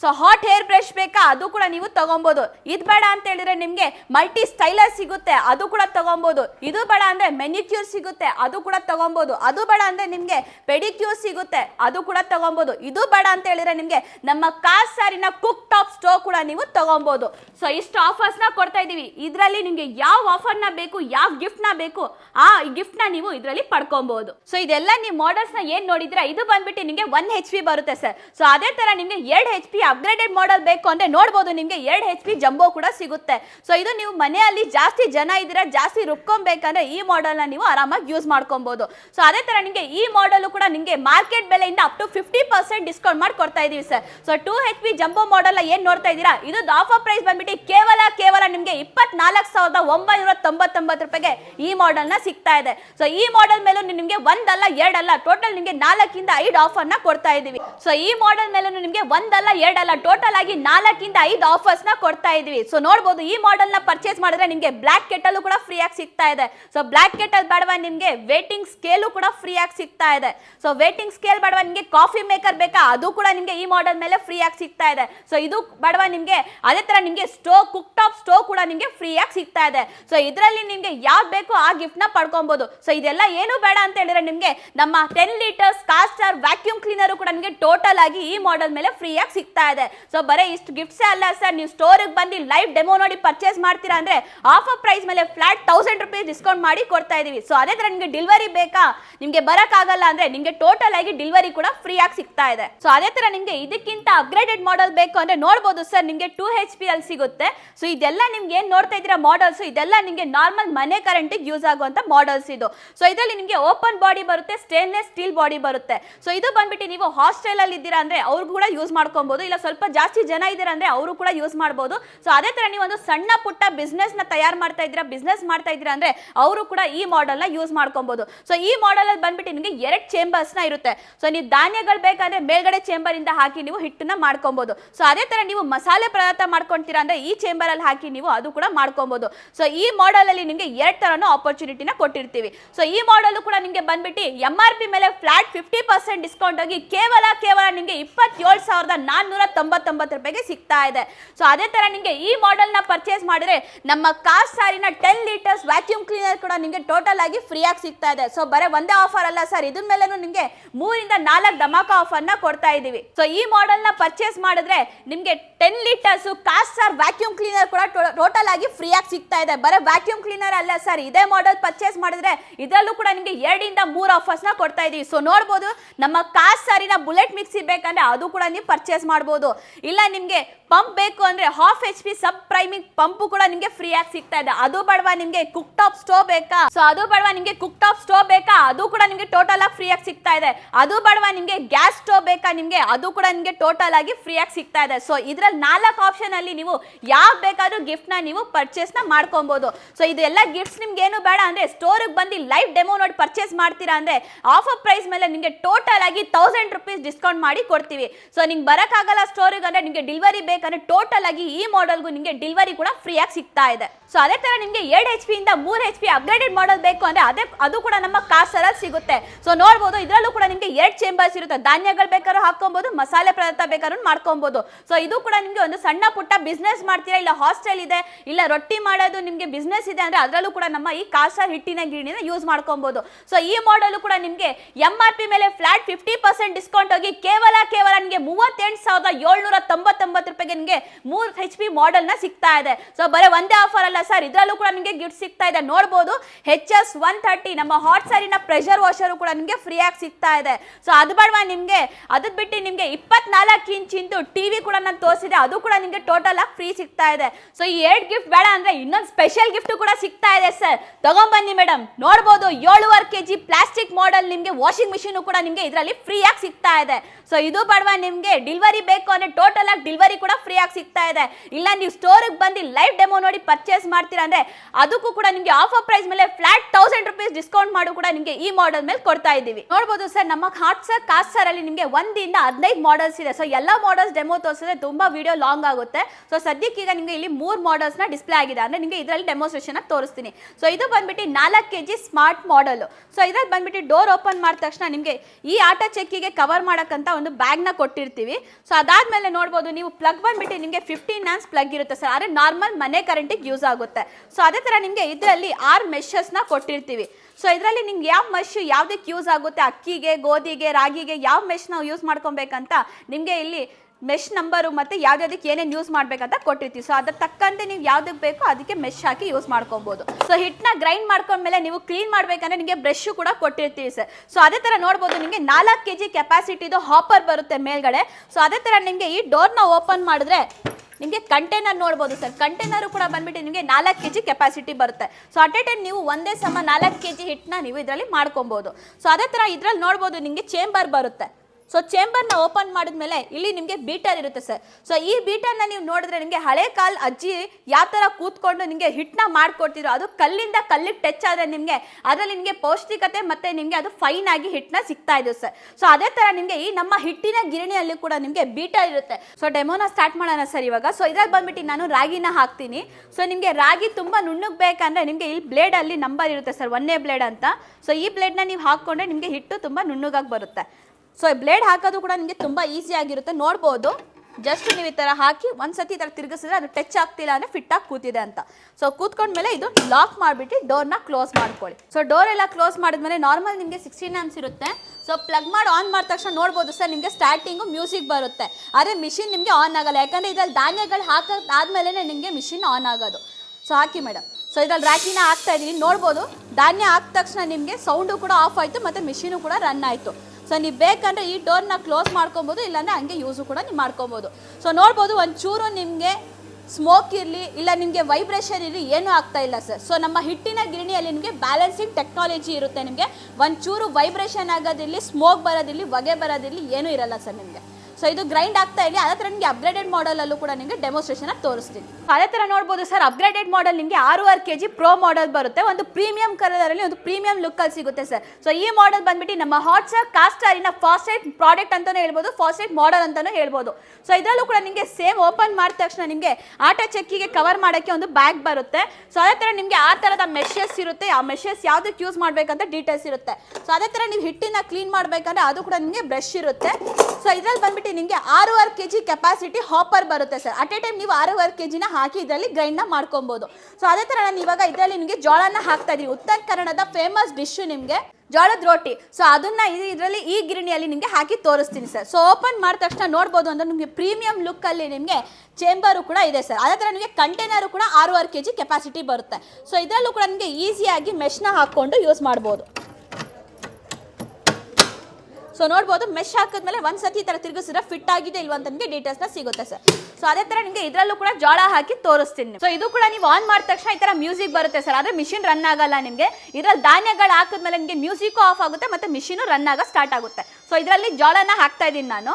so hot hair brush ಬೇಕಾ? ಅದು ಕೂಡ ನೀವು ತಗೊಬೋದು. ಇದು ಬೇಡ ಅಂತ ಹೇಳಿದ್ರೆ ನಿಮಗೆ ಮಲ್ಟಿ ಸ್ಟೈಲರ್ ಸಿಗುತ್ತೆ. ಅದು ಕೂಡ ತಗೊಬೋದು. ಇದು ಬೇಡ ಅಂದ್ರೆ ಮೆನಿಕ್ಯೂರ್ ಸಿಗುತ್ತೆ. ಅದು ಕೂಡ ತಗೊಬೋದು. ಅದು ಬೇಡ ಅಂದ್ರೆ ನಿಮಗೆ ಪೆಡಿಕ್ಯೂರ್ ಸಿಗುತ್ತೆ. ಅದು ಕೂಡ ತಗೊಬೋದು. ಇದು ಬೇಡ ಅಂತ ಹೇಳಿದ್ರೆ ನಿಮಗೆ ನಮ್ಮ ಕಾಸ್ ಸಾರಿನ ಕುಕ್ ಟಾಪ್ ಸ್ಟೋ ಕೂಡ ನೀವು ತಗೊಬೋದು. ಸೊ ಇಷ್ಟು ಆಫರ್ಸ್ನ ಕೊಡ್ತಾ ಇದೀವಿ ಇದರಲ್ಲಿ ನಿಮಗೆ ಯಾವ ಆಫರ್ನ ಬೇಕು, ಯಾವ ಗಿಫ್ಟ್ನ ಬೇಕು, ಆ ಗಿಫ್ಟ್ನ ನೀವು ಇದರಲ್ಲಿ ಪಡ್ಕೊಬೋದು. ಸೊ ಇದೆಲ್ಲ ನೀವು ಮಾಡಲ್ಸ್ನ ಏನು ನೋಡಿದ್ರೆ ಇದು ಬಂದ್ಬಿಟ್ಟು ನಿಮಗೆ ಒನ್ ಹೆಚ್ ಪಿ ಬರುತ್ತೆ ಸರ್ ಸೊ ಅದೇ ತರ ನಿಮಗೆ ಎರಡು ಹೆಚ್ ಪಿ ಅಪ್ಗ್ರೇಡೆಡ್ ಮಾಡೆಲ್ ಬೇಕು ಅಂದ್ರೆ ನೋಡ್ಬೋದು, ನಿಮಗೆ ಎರಡು ಹೆಚ್ ಪಿ ಜಂಬೋ ಕೂಡ ಸಿಗುತ್ತೆ. ಸೊ ಇದು ನೀವು ಮನೆಯಲ್ಲಿ ಜಾಸ್ತಿ ಜನ ಇದ್ದೀರಾ, ಜಾಸ್ತಿ ರುಬ್ಕೊಬೇಕಂದ್ರೆ ಈ ಮಾಡೆಲ್ನ ನೀವು ಆರಾಮಾಗಿ ಯೂಸ್ ಮಾಡ್ಕೊಬಹುದು ಸೊ ಅದೇ ತರ ನಿಮಗೆ ಈ ಮಾಡೆಲ್ ಕೂಡ ನಿಮಗೆ ಮಾರ್ಕೆಟ್ ಬೆಲೆಯಿಂದ up to fifty percent discount ಮಾಡಿ ಕೊಡ್ತಾ ಇದೀವಿ sir so two H P jumbo model ಏನ್ ನೋಡ್ತಾ ಇದ್ದೀರಾ? ಇದು ಆಫರ್ ಪ್ರೈಸ್ ಬಂದ್ಬಿಟ್ಟು ಕೇವಲ ಕೇವಲ ನಿಮಗೆ ಇಪ್ಪತ್ನಾಲ್ಕು ಸಾವಿರದ ಒಂಬೈನೂರ ತೊಂಬತ್ತೊಂಬತ್ತು ರೂಪಾಯಿಗೆ ಈ ಮಾಡೆಲ್ನ ಸಿಗ್ತಾ ಇದೆ. ಸೊ ಈ ಮಾಡೆಲ್ ಮೇಲೂ ನಿಮಗೆ ಒಂದಲ್ಲ, ಎರಡಲ್ಲ ಟೋಟಲ್ ನಿಮಗೆ ನಾಲ್ಕಿಂದ ಐದು ಆಫರ್ನ ಕೊಡ್ತಾ ಇದೀವಿ. ಸೊ ಈ ಮಾಡೆಲ್ ಮೇಲೂ ನಿಮಗೆ ಒಂದಲ್ಲ, ಎರಡಲ್ಲ ಟೋಟಲ್ ಆಗಿ ನಾಲ್ಕಿಂದ ಐದು ಆಫರ್ಸ್ನ ಕೊಡ್ತಾ ಇದೀವಿ. ಸೊ ನೋಡಬಹುದು ಈ ಮಾಡೆಲ್ನ ಪರ್ಚೇಸ್ ಮಾಡಿದ್ರೆ ನಿಮಗೆ ಬ್ಲಾಕ್ ಕೆಟಲ್ ಕೂಡ ಫ್ರೀ ಆಗಿ ಸಿಗ್ತಾ ಇದೆ. ಸೊ ಬ್ಲಾಕ್ ಕೆಟಲ್ ಬೇಡವಾ ನಿಮಗೆ? ವೇಟಿಂಗ್ ಸ್ಕೇಲು ಕೂಡ ಫ್ರೀ ಆಗಿ ಸಿಗ್ತಾ ಇದೆ. ಸೊ ವೇಟಿಂಗ್ ಸ್ಕೇಲ್ ಬೇಡವಾ ನಿಮಗೆ? ಕಾಫಿ ಮೇಕರ್ ಬೇಕಾ? ಅದು ಕೂಡ ನಿಮಗೆ ಈ ಮಾಡೆಲ್ ಮೇಲೆ ಫ್ರೀ ಆಗಿ ಸಿಗ್ತಾ ಇದೆ. ಸೊ ಇದು ಬೇಡವಾ ನಿಮಗೆ? ಅದೇ ತರ ನಿಮಗೆ ಸ್ಟೋವ್ ಕುಕ್ ಟಾಪ್ ಸ್ಟೋವ್ ಕೂಡ ನಿಮಗೆ ಫ್ರೀ ಆಗಿ ಸಿಗ್ತಾ ಇದೆ. ಸೊ ಇದರಲ್ಲಿ ನಿಮಗೆ ಯಾವ್ದು ಬೇಕು ಆ ಗಿಫ್ಟ್ನ ಪಡ್ಕೊಬಹುದು ಸೊ ಇದೆಲ್ಲ ಏನು ಬೇಡ ಅಂತ ಹೇಳಿದ್ರೆ ನಿಮಗೆ ನಮ್ಮ ten litres Castor vacuum cleaner ಕೂಡ ನಿಮಗೆ ಟೋಟಲ್ ಆಗಿ ಈ ಮಾಡೆಲ್ ಮೇಲೆ ಫ್ರೀ ಆಗಿ ಸಿಗ್ತಾ ಸೊ ಬರೀ ಇಷ್ಟು ಗಿಫ್ಟ್ಸೇ ಅಲ್ಲ ಸರ್ ನೀವು ಸ್ಟೋರಿಗೆ ಬಂದು ಲೈವ್ ಡೆಮೋ ನೋಡಿ ಪರ್ಚೇಸ್ ಮಾಡ್ತೀರಾ ಅಂದ್ರೆ ಆಫರ್ ಪ್ರೈಸ್ ಮೇಲೆ ಫ್ಲಾಟ್ ತೌಸಂಡ್ ರುಪೀಸ್ ಡಿಸ್ಕೌಂಟ್ ಮಾಡಿ ಕೊಡ್ತಾ ಇದೀವಿ. ಸೊ ಅದೇ ತರ ನಿಮಗೆ ಡೆಲಿವರಿ ಬೇಕಾ? ನಿಮಗೆ ಬರೋಕ್ಕಾಗಲ್ಲ ಅಂದ್ರೆ ನಿಮಗೆ ಟೋಟಲ್ ಆಗಿ ಡೆಲಿವರಿ ಕೂಡ ಫ್ರೀ ಆಗಿ ಸಿಗ್ತಾ ಇದೆ. ಸೊ ಅದೇ ತರ ನಿಮಗೆ ಇದಕ್ಕಿಂತ ಅಪ್ಗ್ರೇಡೆಡ್ ಮಾಡೆಲ್ ಬೇಕು ಅಂದ್ರೆ ನೋಡ್ಬೋದು ಸರ್ ನಿಮಗೆ ಟೂ ಹೆಚ್ ಪಿ ಅಲ್ಲಿ ಸಿಗುತ್ತೆ. ಸೊ ಇದೆಲ್ಲ ನಿಮ್ಗೆ ಏನ್ ನೋಡ್ತಾ ಇದ್ದೀರಾ ಮಾಡೆಲ್ಸ್ ಇದೆಲ್ಲ ನಿಮಗೆ ನಾರ್ಮಲ್ ಮನೆ ಕರೆಂಟಿಗೆ ಯೂಸ್ ಆಗುವಂತ ಮಾಡೆಲ್ಸ್ ಇದು. ಸೊ ಇದರಲ್ಲಿ ನಿಮಗೆ ಓಪನ್ ಬಾಡಿ ಬರುತ್ತೆ ಸ್ಟೇನ್ಲೆಸ್ ಸ್ಟೀಲ್ ಬಾಡಿ ಬರುತ್ತೆ. ಸೊ ಇದು ಬಂದ್ಬಿಟ್ಟು ನೀವು ಹಾಸ್ಟೆಲ್ ಅಲ್ಲಿ ಇದ್ದೀರಾ ಅಂದ್ರೆ ಅವ್ರಿಗೂ ಕೂಡ ಯೂಸ್ ಮಾಡ್ಕೊಬಹುದು ಇಲ್ಲ, ಸ್ವಲ್ಪ ಜಾಸ್ತಿ ಜನ ಇದ್ದೀರಾ ಅಂದ್ರೆ ಅವರು ಕೂಡ ಯೂಸ್ ಮಾಡಬಹುದು ಸೊ ಅದೇ ತರ ನೀವು ಒಂದು ಸಣ್ಣ ಪುಟ್ಟ ಬಿಸ್ನೆಸ್ನ ತಯಾರು ಮಾಡ್ತಾ ಇದ್ದೀರಾ ಬಿಸ್ನೆಸ್ ಮಾಡ್ತಾ ಇದ್ದೀರಾ ಅಂದ್ರೆ ಅವರು ಕೂಡ ಈ ಮಾಡೆಲ್ನ ಯೂಸ್ ಮಾಡ್ಕೊಬಹುದು ಸೊ ಈ ಮಾಡೆಲ್ ಅಲ್ಲಿ ಬಂದ್ಬಿಟ್ಟು ನಿಮಗೆ ಎರಡು ಚೇಂಬರ್ಸ್ನ ಇರುತ್ತೆ. ಸೊ ನೀವು ಧಾನ್ಯಗಳು ಬೇಕಾದ್ರೆ ಮೇಲ್ಗಡೆ ಚೇಂಬರ್ ಇಂದ ಹಾಕಿ ನೀವು ಹಿಟ್ಟನ್ನ ಮಾಡ್ಕೊಬಹುದು ಸೊ ಅದೇ ತರ ನೀವು ಮಸಾಲೆ ಪದಾರ್ಥ ಮಾಡ್ಕೊಂತೀರಾ ಅಂದ್ರೆ ಈ ಚೇಂಬರ್ ಅಲ್ಲಿ ಹಾಕಿ ನೀವು ಅದು ಕೂಡ ಮಾಡ್ಕೊಬಹುದು ಸೊ ಈ ಮಾಡೆಲ್ ಅಲ್ಲಿ ನಿಮಗೆ ಎರಡು ತರನು ಆಪರ್ಚುನಿಟಿನ ಕೊಟ್ಟಿರ್ತೀವಿ. ಸೊ ಈ ಮಾಡೆಲ್ ಕೂಡ ನಿಮಗೆ ಬಂದ್ಬಿಟ್ಟು ಎಂ ಆರ್ ಪಿ ಮೇಲೆ ಫ್ಲಾಟ್ ಫಿಫ್ಟಿ ಪರ್ಸೆಂಟ್ ಡಿಸ್ಕೌಂಟ್ ಆಗಿ ಕೇವಲ ಕೇವಲ ನಿಮಗೆ ಇಪ್ಪತ್ತೇಳು ಸಾವಿರದ ನಾನ್ನೂರ ತೊಂಬತ್ತೊಂಬತ್ತು ರೂಪಾಯಿಗೆ ಸಿಗ್ತಾ ಇದೆ. ಸೊ ಅದೇ ತರ ನಿಮಗೆ ಈ ಮಾಡೆಲ್ನ ಪರ್ಚೇಸ್ ಮಾಡಿದ್ರೆ ನಮ್ಮ ಕಾರ್ ಸಾರಿನ ಟೆನ್ ಲೀಟರ್ಸ್ ವ್ಯಾಕ್ಯೂಮ್ ಕ್ಲೀನರ್ ಕೂಡ ನಿಮಗೆ ಟೋಟಲ್ ಆಗಿ ಫ್ರೀಯಾಗಿ ಸಿಗ್ತಾ ಇದೆ. ಸೊ ಬರೀ ಒಂದೇ ಆಫರ್ ಅಲ್ಲ ಸರ್ ಇದ್ರ ಮೇಲೆ ನಿಮಗೆ ಮೂರಿಂದ ನಾಲ್ಕು ಧಮಾಕ ಆಫರ್ನ ಕೊಡ್ತಾ ಇದೀವಿ. ಸೊ ಈ ಮಾಡೆಲ್ನ ಪರ್ಚೇಸ್ ಮಾಡಿದ್ರೆ ನಿಮಗೆ ten litres Castor vacuum cleaner ಕೂಡ ಟೋಟಲ್ ಆಗಿ ಫ್ರೀ ಆಗಿ ಸಿಗ್ತಾ ಇದೆ. ಬರೀ ವ್ಯಾಕ್ಯೂಮ್ ಕ್ಲೀನರ್ ಅಲ್ಲ ಸರ್ ಇದೇ ಮಾಡೆಲ್ ಪರ್ಚೇಸ್ ಮಾಡಿದ್ರೆ ಇದರಲ್ಲೂ ಕೂಡ ನಿಮಗೆ ಎರಡಿಂದ ಮೂರು ಆಫರ್ಸ್ನ ಕೊಡ್ತಾ ಇದೀವಿ. ಸೊ ನೋಡ್ಬೋದು ನಮ್ಮ ಕಾರ್ ಸಾರಿನ ಬುಲೆಟ್ ಮಿಕ್ಸಿ ಬೇಕಂದ್ರೆ ಅದು ಕೂಡ ನೀವು ಪರ್ಚೇಸ್ ಮಾಡ್ಬೋದು. ಇಲ್ಲ ನಿಮಗೆ ಪಂಪ್ ಬೇಕು ಅಂದ್ರೆ half H P sub priming pump ಕೂಡ ನಿಮಗೆ ಫ್ರೀ ಆಗಿ ಸಿಗ್ತಾ ಇದೆ. ಅದು ಬಡವಾ ನಿಮಗೆ ಕುಕ್ ಟಾಪ್ ಸ್ಟೋವ್ ಬೇಕಾ? ಸೊ ಅದು ಬಡವಾ ನಿಮಗೆ ಕುಕ್ ಟಾಪ್ ಸ್ಟೋವ್ ಬೇಕಾ? ಅದು ಕೂಡ ನಿಮಗೆ ಟೋಟಲ್ ಆಗಿ ಫ್ರೀ ಆಗಿ ಸಿಗ್ತಾ ಇದೆ. ಅದು ಬಡವಾ ನಿಮಗೆ ಗ್ಯಾಸ್ ಸ್ಟೋವ್ ಬೇಕಾ ನಿಮಗೆ? ಅದು ಕೂಡ ನಿಮಗೆ ಟೋಟಲ್ ಆಗಿ ಫ್ರೀ ಆಗಿ ಸಿಗ್ತಾ ಇದೆ. ಸೊ ಇದ್ರಲ್ಲಿ ನಾಲ್ಕು ಆಪ್ಷನ್ ಅಲ್ಲಿ ನೀವು ಯಾವ ಬೇಕಾದ್ರೂ ಗಿಫ್ಟ್ನ ನೀವು ಪರ್ಚೇಸ್ನ ಮಾಡ್ಕೊಬಹುದು ಸೊ ಇದೆಲ್ಲ ಗಿಫ್ಟ್ಸ್ ನಿಮ್ಗೆ ಏನು ಬೇಡ ಅಂದ್ರೆ ಸ್ಟೋರಿಗೆ ಬಂದು ಲೈವ್ ಡೆಮೋ ನೋಡಿ ಪರ್ಚೇಸ್ ಮಾಡ್ತೀರಾ ಅಂದ್ರೆ ಆಫರ್ ಪ್ರೈಸ್ ಮೇಲೆ ನಿಮಗೆ ಟೋಟಲ್ ಆಗಿ ತೌಸಂಡ್ ರುಪೀಸ್ ಡಿಸ್ಕೌಂಟ್ ಮಾಡಿ ಕೊಡ್ತೀವಿ. ಸೊ ನಿಮ್ಗೆ ಬರಕ್ಕಾಗಲ್ಲ ಸ್ಟೋರಿಗೆ ಅಂದ್ರೆ ನಿಮಗೆ ಡೆಲಿವರಿ ಬೇಕಂದ್ರೆ ಟೋಟಲ್ ಆಗಿ ಈ ಮಾಡೆಲ್ಗೂ ನಿಮಗೆ ಡೆಲಿವರಿ ಕೂಡ ಫ್ರೀ ಆಗಿ ಸಿಗ್ತಾ ಇದೆ. ಸೊ ಅದೇ ತರ ನಿಮಗೆ ಎರಡು ಎಚ್ ಪಿ ಇಂದ ಮೂರು ಎಚ್ ಪಿ ಅಪ್ಗ್ರೇಡೆಡ್ ಮಾಡೆಲ್ ಬೇಕು ಅಂದ್ರೆ ಅದೇ ಅದು ಕೂಡ ನಮ್ಮ ಕಾಸರಲ್ಲಿ ಸಿಗುತ್ತೆ. ಸೊ ನೋಡ್ಬೋದು, ಇದರಲ್ಲೂ ಕೂಡ ನಿಮಗೆ ಎರಡು ಚೇಂಬರ್ಸ್ ಇರುತ್ತೆ. ಧಾನ್ಯಗಳು ಬೇಕಾದ್ರು ಹಾಕೊಬಹುದು ಮಸಾಲೆ ಪದಾರ್ಥ ಬೇಕಾದ್ರೂ ಮಾಡ್ಕೊಬಹುದು ಸೊ ಇದು ಕೂಡ ನಿಮಗೆ ಒಂದು ಸಣ್ಣ ಪುಟ್ಟ ಬಿಸ್ನೆಸ್ ಮಾಡ್ತೀರಾ? ಇಲ್ಲ ಹಾಸ್ಟೆಲ್ ಇದೆ, ಇಲ್ಲ ರೊಟ್ಟಿ ಮಾಡೋದು ನಿಮಗೆ ಬಿಸ್ನೆಸ್ ಇದೆ ಅಂದ್ರೆ ಅದರಲ್ಲೂ ಕೂಡ ನಮ್ಮ ಈ ಕಾಸರ್ ಹಿಟ್ಟಿನ ಗಿರಣಿನ ಯೂಸ್ ಮಾಡ್ಕೊಬಹುದು ಸೊ ಈ ಮಾಡೆಲ್ ಕೂಡ ನಿಮಗೆ ಎಂ ಆರ್ ಪಿ ಮೇಲೆ ಫ್ಲಾಟ್ ಫಿಫ್ಟಿ ಪರ್ಸೆಂಟ್ ಡಿಸ್ಕೌಂಟ್ ಹೋಗಿ ಕೇವಲ ಕೇವಲ ನಿಮಗೆ ಮೂವತ್ತೆಂಟು ಸಾವಿರದ ಏಳ್ನೂರ ತೊಂಬತ್ತೊಂಬತ್ತು ರೂಪಾಯಿಗೆ ನಿಮಗೆ ಮೂರು ಹೆಚ್ ಪಿ ಮಾಡೆಲ್ನ ಸಿಗ್ತಾ ಇದೆ. ಸೊ ಬರೀ ಒಂದೇ ಆಫರ್ ಅಲ್ಲ ಸರ್ ಇದರಲ್ಲೂ ಕೂಡ ನಿಮಗೆ ಗಿಫ್ಟ್ ಸಿಗ್ತಾ ಇದೆ. ನೋಡ್ಬೋದು ಹೆಚ್ ಎಸ್ ಒನ್ ಥರ್ಟಿ ನಮ್ಮ ಹಾಟ್ ಸಾರಿನ ಪ್ರೆಷರ್ ವಾಷರು ಕೂಡ ನಿಮಗೆ ಫ್ರೀ ಆಗಿ ಸಿಗ್ತಾ ಇದೆ. ಸೊ ಅದು ಬೇಡವಾ ನಿಮಗೆ? ಅದ್ ಬಿಟ್ಟು ನಿಮಗೆ ಇಪ್ಪತ್ನಾಲ್ಕು ಇಂಚ್ ಇಂದು ಟಿವಿ ಕೂಡ ನಾನು ತೋರಿಸಿದೆ. ಅದು ಕೂಡ ನಿಮಗೆ ಟೋಟಲ್ ಆಗಿ ಫ್ರೀ ಸಿಗ್ತಾ ಇದೆ. ಸೊ ಈ ಎರಡು ಗಿಫ್ಟ್ ಬೇಡ ಅಂದ್ರೆ ಇನ್ನೊಂದು ಸ್ಪೆಷಲ್ ಗಿಫ್ಟ್ ಕೂಡ ಸಿಗ್ತಾ ಇದೆ ಸರ್ ತಗೊಂಬನ್ನಿ ಮೇಡಮ್ ನೋಡ್ಬೋದು, ಏಳುವರೆ ಕೆ ಜಿ ಪ್ಲಾಸ್ಟಿಕ್ ಮಾಡೆಲ್ ನಿಮಗೆ ವಾಷಿಂಗ್ ಮಿಷಿನ್ ಕೂಡ ನಿಮಗೆ ಇದರಲ್ಲಿ ಫ್ರೀ ಆಗಿ ಸಿಗ್ತಾ ಇದೆ. ಸೊ ಇದು ಬಡವ ನಿಮಗೆ? ಡಿಲ್ವರಿ ಬೇಕು ಅಂದ್ರೆ ಟೋಟಲ್ ಆಗಿ ಡೆಲಿವರಿ ಕೂಡ ಫ್ರೀ ಆಗಿ ಸಿಗ್ತಾ ಇದೆ. ಇಲ್ಲ, ನೀವು ಸ್ಟೋರಿಗೆ ಬಂದು ಲೈವ್ ಡೆಮೋ ನೋಡಿ ಪರ್ಚೇಸ್ ಮಾಡ್ತೀರಾ ಅಂದ್ರೆ ಅದಕ್ಕೂ ಕೂಡ ನಿಮಗೆ ಆಫರ್ ಪ್ರೈಸ್ ಮೇಲೆ ಫ್ಲಾಟ್ ತೌಸಂಡ್ ರುಪೀಸ್ ಡಿಸ್ಕೌಂಟ್ ಮಾಡು ಕೂಡ ನಿಮಗೆ ಈ ಮಾಡೆಲ್ ಮೇಲೆ ಕೊಡ್ತಾ ಇದ್ದೀವಿ. ನೋಡ್ಬೋದು ಸರ್ ನಮ್ಮ ಹಾಟ್ ಸರ್ ಕಾಸ್ಟ್ ಸರ್ ಅಲ್ಲಿ ನಿಮಗೆ ಒಂದಿಂದ ಹದಿನೈದು ಮಾಡೆಲ್ಸ್ ಇದೆ. ಸೊ ಎಲ್ಲ ಮಾಡೆಲ್ಸ್ ಡೆಮೋ ತೋರಿಸಿದ್ರೆ ತುಂಬಾ ವಿಡಿಯೋ ಲಾಂಗ್ ಆಗುತ್ತೆ. ಸೊ ಸದ್ಯಕ್ಕೆ ಈಗ ನಿಮಗೆ ಇಲ್ಲಿ ಮೂರು ಮಾಡೆಲ್ಸ್ನ ಡಿಸ್ಪ್ಲೇ ಆಗಿದೆ. ಅಂದ್ರೆ ನಿಮಗೆ ಇದರಲ್ಲಿ ಡೆಮೋಸ್ಟ್ರೇಷನ್ ತೋರಿಸ್ತೀನಿ. ಸೊ ಇದು ಬಂದ್ಬಿಟ್ಟು ನಾಲ್ಕು K G smart model so ಇದ್ರಲ್ಲಿ ಬಂದ್ಬಿಟ್ಟು ಡೋರ್ ಓಪನ್ ಮಾಡಿದ ತಕ್ಷಣ ನಿಮಗೆ ಈ ಆಟ ಚೆಕ್ಕಿಗೆ ಕವರ್ ಮಾಡಕ್ಕಂತ ಒಂದು ಬ್ಯಾಗ್ನ ಕೊಟ್ಟಿರ್ತೀವಿ. ಸೊ ಅದಾದ್ಮೇಲೆ ನೋಡ್ಬೋದು ನೀವು ಪ್ಲಗ್ ಬಂದ್ಬಿಟ್ಟು ನಿಮಗೆ ಫಿಫ್ಟೀನ್ ಆನ್ಸ್ ಪ್ಲಗ್ ಇರುತ್ತೆ ಸರ್ ಆದರೆ ನಾರ್ಮಲ್ ಮನೆ ಕರೆಂಟಿಗೆ ಯೂಸ್ ಆಗುತ್ತೆ. ಸೊ ಅದೇ ಥರ ನಿಮಗೆ ಇದರಲ್ಲಿ ಆರು ಮೆಷಸ್ನ ಕೊಟ್ಟಿರ್ತೀವಿ. ಸೊ ಇದರಲ್ಲಿ ನಿಮ್ಗೆ ಯಾವ ಮೆಶ್ ಯಾವುದಕ್ಕೆ ಯೂಸ್ ಆಗುತ್ತೆ? ಅಕ್ಕಿಗೆ, ಗೋಧಿಗೆ, ರಾಗಿಗೆ, ಯಾವ ಮೆಶ್ ನಾವು ಯೂಸ್ ಮಾಡ್ಕೊಬೇಕಂತ ನಿಮಗೆ ಇಲ್ಲಿ ಮೆಶ್ ನಂಬರು ಮತ್ತು ಯಾವ್ದಕ್ಕೆ ಏನೇನು ಯೂಸ್ ಮಾಡಬೇಕಂತ ಕೊಟ್ಟಿರ್ತೀವಿ. ಸೊ ಅದ್ರ ತಕ್ಕಂತೆ ನೀವು ಯಾವ್ದಕ್ಕೆ ಬೇಕೋ ಅದಕ್ಕೆ ಮೆಶ್ ಹಾಕಿ ಯೂಸ್ ಮಾಡ್ಕೊಬೋದು. ಸೊ ಹಿಟ್ಟನ್ನ ಗ್ರೈಂಡ್ ಮಾಡ್ಕೊಂಡ್ಮೇಲೆ ನೀವು ಕ್ಲೀನ್ ಮಾಡ್ಬೇಕಂದ್ರೆ ನಿಮಗೆ ಬ್ರಷ್ ಕೂಡ ಕೊಟ್ಟಿರ್ತೀವಿ ಸರ್ ಸೊ ಅದೇ ಥರ ನೋಡ್ಬೋದು ನಿಮಗೆ ನಾಲ್ಕು ಕೆ ಜಿ ಕೆಪಾಸಿಟಿದು ಹಾಪರ್ ಬರುತ್ತೆ ಮೇಲ್ಗಡೆ. ಸೊ ಅದೇ ಥರ ನಿಮಗೆ ಈ ಡೋರ್ನ ಓಪನ್ ಮಾಡಿದ್ರೆ ನಿಮಗೆ ಕಂಟೈನರ್ ನೋಡ್ಬೋದು ಸರ್ ಕಂಟೈನರು ಕೂಡ ಬಂದ್ಬಿಟ್ಟು ನಿಮಗೆ ನಾಲ್ಕು ಕೆ ಜಿ ಕೆಪಾಸಿಟಿ ಬರುತ್ತೆ. ಸೊ ಅಟ್ ಎ ಟೈಮ್ ನೀವು ಒಂದೇ ಸಮ ನಾಲ್ಕು ಕೆ ಜಿ ಹಿಟ್ಟನ್ನ ನೀವು ಇದರಲ್ಲಿ ಮಾಡ್ಕೊಬೋದು. ಸೊ ಅದೇ ಥರ ಇದ್ರಲ್ಲಿ ನೋಡ್ಬೋದು ನಿಮಗೆ ಚೇಂಬರ್ ಬರುತ್ತೆ. ಸೊ ಚೇಂಬರ್ನ ಓಪನ್ ಮಾಡಿದ್ಮೇಲೆ ಇಲ್ಲಿ ನಿಮಗೆ ಬೀಟರ್ ಇರುತ್ತೆ ಸರ್ ಸೊ ಈ ಬೀಟರ್ನ ನೀವು ನೋಡಿದ್ರೆ ನಿಮಗೆ ಹಳೆ ಕಾಲ ಅಜ್ಜಿ ಯಾವ ಥರ ಕೂತ್ಕೊಂಡು ನಿಮಗೆ ಹಿಟ್ಟನ್ನ ಮಾಡ್ಕೊಡ್ತಿದ್ರು, ಅದು ಕಲ್ಲಿಂದ ಕಲ್ಲಿಗೆ ಟಚ್ ಆದರೆ ನಿಮಗೆ, ಅದರಲ್ಲಿ ನಿಮಗೆ ಪೌಷ್ಟಿಕತೆ ಮತ್ತು ನಿಮಗೆ ಅದು ಫೈನ್ ಆಗಿ ಹಿಟ್ಟನ್ನ ಸಿಗ್ತಾ ಇದೆ ಸರ್ ಸೊ ಅದೇ ಥರ ನಿಮಗೆ ಈ ನಮ್ಮ ಹಿಟ್ಟಿನ ಗಿರಣಿಯಲ್ಲಿ ಕೂಡ ನಿಮಗೆ ಬೀಟರ್ ಇರುತ್ತೆ. ಸೊ ಡೆಮೋನ ಸ್ಟಾರ್ಟ್ ಮಾಡೋಣ ಸರ್ ಇವಾಗ. ಸೊ ಇದ್ರಲ್ಲಿ ಬಂದ್ಬಿಟ್ಟು ನಾನು ರಾಗಿನ ಹಾಕ್ತೀನಿ. ಸೊ ನಿಮಗೆ ರಾಗಿ ತುಂಬ ನುಣ್ಣಗೆ ಬೇಕಂದ್ರೆ ನಿಮಗೆ ಇಲ್ಲಿ ಬ್ಲೇಡಲ್ಲಿ ನಂಬರ್ ಇರುತ್ತೆ ಸರ್ ಒಂದೇ ಬ್ಲೇಡ್ ಅಂತ. ಸೊ ಈ ಬ್ಲೇಡ್ನ ನೀವು ಹಾಕ್ಕೊಂಡ್ರೆ ನಿಮಗೆ ಹಿಟ್ಟು ತುಂಬ ನುಣ್ಣಗಾಗಿ ಬರುತ್ತೆ. ಸೊ ಬ್ಲೇಡ್ ಹಾಕೋದು ಕೂಡ ನಿಮಗೆ ತುಂಬ ಈಸಿ ಆಗಿರುತ್ತೆ. ನೋಡ್ಬೋದು. ಜಸ್ಟ್ ನೀವು ಈ ಥರ ಹಾಕಿ ಒಂದ್ಸತಿ ಈ ಥರ ತಿರುಗಿಸಿದ್ರೆ ಅದು ಟಚ್ ಆಗ್ತಿಲ್ಲ ಅಂದರೆ ಫಿಟ್ಟಾಗಿ ಕೂತಿದೆ ಅಂತ. ಸೊ ಕೂತ್ಕೊಂಡ್ಮೇಲೆ ಇದು ಲಾಕ್ ಮಾಡಿಬಿಟ್ಟು ಡೋರ್ನ ಕ್ಲೋಸ್ ಮಾಡ್ಕೊಳ್ಳಿ. ಸೊ ಡೋರ್ ಎಲ್ಲ ಕ್ಲೋಸ್ ಮಾಡಿದ್ಮೇಲೆ ನಾರ್ಮಲ್ ನಿಮಗೆ ಸಿಕ್ಸ್ಟೀನ್ ಆಮ್ಸ್ ಇರುತ್ತೆ. ಸೊ ಪ್ಲಗ್ ಮಾಡಿ ಆನ್ ಮಾಡಿದ ತಕ್ಷಣ ನೋಡ್ಬೋದು ಸರ್, ನಿಮಗೆ ಸ್ಟಾರ್ಟಿಂಗು ಮ್ಯೂಸಿಕ್ ಬರುತ್ತೆ. ಆದರೆ ಮಿಷಿನ್ ನಿಮಗೆ ಆನ್ ಆಗಲ್ಲ. ಯಾಕಂದರೆ ಇದರಲ್ಲಿ ಧಾನ್ಯಗಳು ಹಾಕಾದ್ಮೇಲೆ ನಿಮಗೆ ಮಿಷಿನ್ ಆನ್ ಆಗೋದು. ಸೊ ಹಾಕಿ ಮೇಡಮ್ ಸೊ ಇದ್ರಲ್ಲಿ ರ್ಯಾಕಿನ ಹಾಕ್ತಾ ಇದ್ದೀನಿ. ನೋಡ್ಬೋದು. ಧಾನ್ಯ ಹಾಕಿದ ತಕ್ಷಣ ನಿಮಗೆ ಸೌಂಡು ಕೂಡ ಆಫ್ ಆಯಿತು, ಮತ್ತು ಮಿಷಿನು ಕೂಡ ರನ್ ಆಯಿತು. ಸೊ ನೀವು ಬೇಕಂದ್ರೆ ಈ ಡೋರ್ನ ಕ್ಲೋಸ್ ಮಾಡ್ಕೊಬೋದು, ಇಲ್ಲಾಂದ್ರೆ ಹಂಗೆ ಯೂಸು ಕೂಡ ನೀವು ಮಾಡ್ಕೊಬೋದು. ಸೊ ನೋಡ್ಬೋದು ಒಂಚೂರು ನಿಮಗೆ ಸ್ಮೋಕ್ ಇರಲಿ, ಇಲ್ಲ ನಿಮಗೆ ವೈಬ್ರೇಷನ್ ಇರಲಿ, ಏನೂ ಆಗ್ತಾ ಇಲ್ಲ ಸರ್ ಸೊ ನಮ್ಮ ಹಿಟ್ಟಿನ ಗಿರಣಿಯಲ್ಲಿ ನಿಮಗೆ ಬ್ಯಾಲೆನ್ಸಿಂಗ್ ಟೆಕ್ನಾಲಜಿ ಇರುತ್ತೆ ನಿಮಗೆ. ಒಂಚೂರು ವೈಬ್ರೇಷನ್ ಆಗೋದಿರಲಿ ಸ್ಮೋಕ್ ಬರೋದಿರಲಿ, ಹೊಗೆ ಬರೋದಿರಲಿ, ಏನೂ ಇರಲ್ಲ ಸರ್ ನಿಮಗೆ. ಸೊ ಇದು ಗ್ರೈಂಡ್ ಆಗ್ತಾ ಇದೆ. ಅದೇ ಥರ ನಿಮಗೆ ಅಪ್ಗ್ರೇಡೆಡ್ ಮಾಡಲಲ್ಲೂ ಕೂಡ ನಿಮಗೆ ಡೆಮೋಸ್ಟ್ರೇಷನ್ ತೋರಿಸ್ತೀನಿ. ಅದೇ ಥರ ನೋಡ್ಬೋದು ಸರ್ ಅಪ್ಗ್ರೇಡೆಡ್ ಮಾಡಲ್ ನಿಮಗೆ ಆರೂವರೆ ಕೆ ಜಿ ಪ್ರೋ ಮಾಡಲ್ ಬರುತ್ತೆ. ಒಂದು ಪ್ರೀಮಿಯಂ ಕಲರಲ್ಲಿ ಒಂದು ಪ್ರೀಮಿಯಂ ಲುಕ್ಕಲ್ಲಿ ಸಿಗುತ್ತೆ ಸರ್. ಸೊ ಈ ಮಾಡಲ್ ಬಂದ್ಬಿಟ್ಟು ನಮ್ಮ ಹಾಟ್ಸರ್ ಕಾಸ್ಟಾರಿನ ಫಾಸ್ಟೆಡ್ ಪ್ರಾಡಕ್ಟ್ ಅಂತಲೇ ಹೇಳ್ಬೋದು ಫಾಸ್ಟೆಡ್ ಮಾಡಲ್ ಅಂತಲೂ ಹೇಳ್ಬೋದು. ಸೊ ಇದರಲ್ಲೂ ಕೂಡ ನಿಮಗೆ ಸೇಮ್ ಓಪನ್ ಮಾಡಿದ ತಕ್ಷಣ ನಿಮಗೆ ಆಟೋ ಚೆಕ್ಕಿಗೆ ಕವರ್ ಮಾಡೋಕ್ಕೆ ಒಂದು ಬ್ಯಾಗ್ ಬರುತ್ತೆ. ಸೊ ಅದೇ ಥರ ನಿಮಗೆ ಆ ಥರದ ಮೆಷಸ್ ಇರುತ್ತೆ. ಆ ಮೆಷಸ್ ಯಾವುದಕ್ಕೆ ಯೂಸ್ ಮಾಡಬೇಕಂತ ಡೀಟೇಲ್ಸ್ ಇರುತ್ತೆ. ಸೊ ಅದೇ ಥರ ನೀವು ಹಿಟ್ಟಿನ ಕ್ಲೀನ್ ಮಾಡಬೇಕಂದ್ರೆ ಅದು ಕೂಡ ನಿಮಗೆ ಬ್ರಷ್ ಇರುತ್ತೆ. ಸೊ ಇದ್ರಲ್ಲಿ ಬಂದ್ಬಿಟ್ಟು ನಿಮಗೆ ಆರೂವರೆ ಕೆ ಜಿ ಕೆಪಾಸಿಟಿ ಹಾಪರ್ ಬರುತ್ತೆ ಸರ್ ಅಟ್ ಎ ಟೈಮ್ ನೀವು ಆರೂವರೆ ಕೆ ಜಿನ ಹಾಕಿ ಇದರಲ್ಲಿ ಗ್ರೈಂಡ್ನ ಮಾಡ್ಕೊಬೋದು. ಸೊ ಅದೇ ಥರ ನಾನು ಇವಾಗ ಇದರಲ್ಲಿ ನಿಮಗೆ ಜೋಳನ ಹಾಕ್ತಾ ಇದ್ದೀನಿ ಉತ್ತರ ಕನ್ನಡದ ಫೇಮಸ್ ಡಿಶ್ಶು ನಿಮಗೆ ಜೋಳದ ರೊಟ್ಟಿ ಸೊ ಅದನ್ನ ಇದರಲ್ಲಿ ಈ ಗಿರಣಿಯಲ್ಲಿ ನಿಮಗೆ ಹಾಕಿ ತೋರಿಸ್ತೀನಿ ಸರ್ ಸೊ ಓಪನ್ ಮಾಡಿದ ತಕ್ಷಣ ನೋಡ್ಬೋದು ಅಂದ್ರೆ ನಿಮಗೆ ಪ್ರೀಮಿಯಂ ಲುಕ್ಕಲ್ಲಿ ನಿಮಗೆ ಚೇಂಬರು ಕೂಡ ಇದೆ ಸರ್ ಅದೇ ಥರ ನಿಮಗೆ ಕಂಟೈನರು ಕೂಡ ಆರೂವರೆ ಕೆ ಜಿ ಕೆಪಾಸಿಟಿ ಬರುತ್ತೆ. ಸೊ ಇದರಲ್ಲೂ ಕೂಡ ನಿಮಗೆ ಈಸಿಯಾಗಿ ಮೆಷ್ನ ಹಾಕ್ಕೊಂಡು ಯೂಸ್ ಮಾಡ್ಬೋದು. ಸೊ ನೋಡ್ಬೋದು ಮೆಶ್ ಹಾಕಿದ್ಮೇಲೆ ಒಂದ್ಸತಿ ಈ ಥರ ತಿರುಗಿಸಿದ್ರೆ ಫಿಟ್ ಆಗಿದೆ ಇಲ್ವಾ ಅಂತ ನಿಮಗೆ ಡೀಟೇಲ್ಸ್ನ ಸಿಗುತ್ತೆ ಸರ್ ಸೊ ಅದೇ ಥರ ನಿಮಗೆ ಇದರಲ್ಲೂ ಕೂಡ ಜೋಳ ಹಾಕಿ ತೋರಿಸ್ತೀನಿ ಸೊ ಇದು ಕೂಡ ನೀವು ಆನ್ ಮಾಡಿದ ತಕ್ಷಣ ಈ ಥರ ಮ್ಯೂಸಿಕ್ ಬರುತ್ತೆ ಸರ್ ಆದರೆ ಮಿಷಿನ್ ರನ್ ಆಗಲ್ಲ ನಿಮಗೆ. ಇದ್ರಲ್ಲಿ ಧಾನ್ಯಗಳು ಹಾಕಿದ್ಮೇಲೆ ನಿಮಗೆ ಮ್ಯೂಸಿಕ್ಕು ಆಫ್ ಆಗುತ್ತೆ ಮತ್ತು ಮಿಷಿನು ರನ್ ಆಗ ಸ್ಟಾರ್ಟ್ ಆಗುತ್ತೆ. ಸೊ ಇದರಲ್ಲಿ ಜೋಳನ ಹಾಕ್ತಾ ಇದ್ದೀನಿ ನಾನು.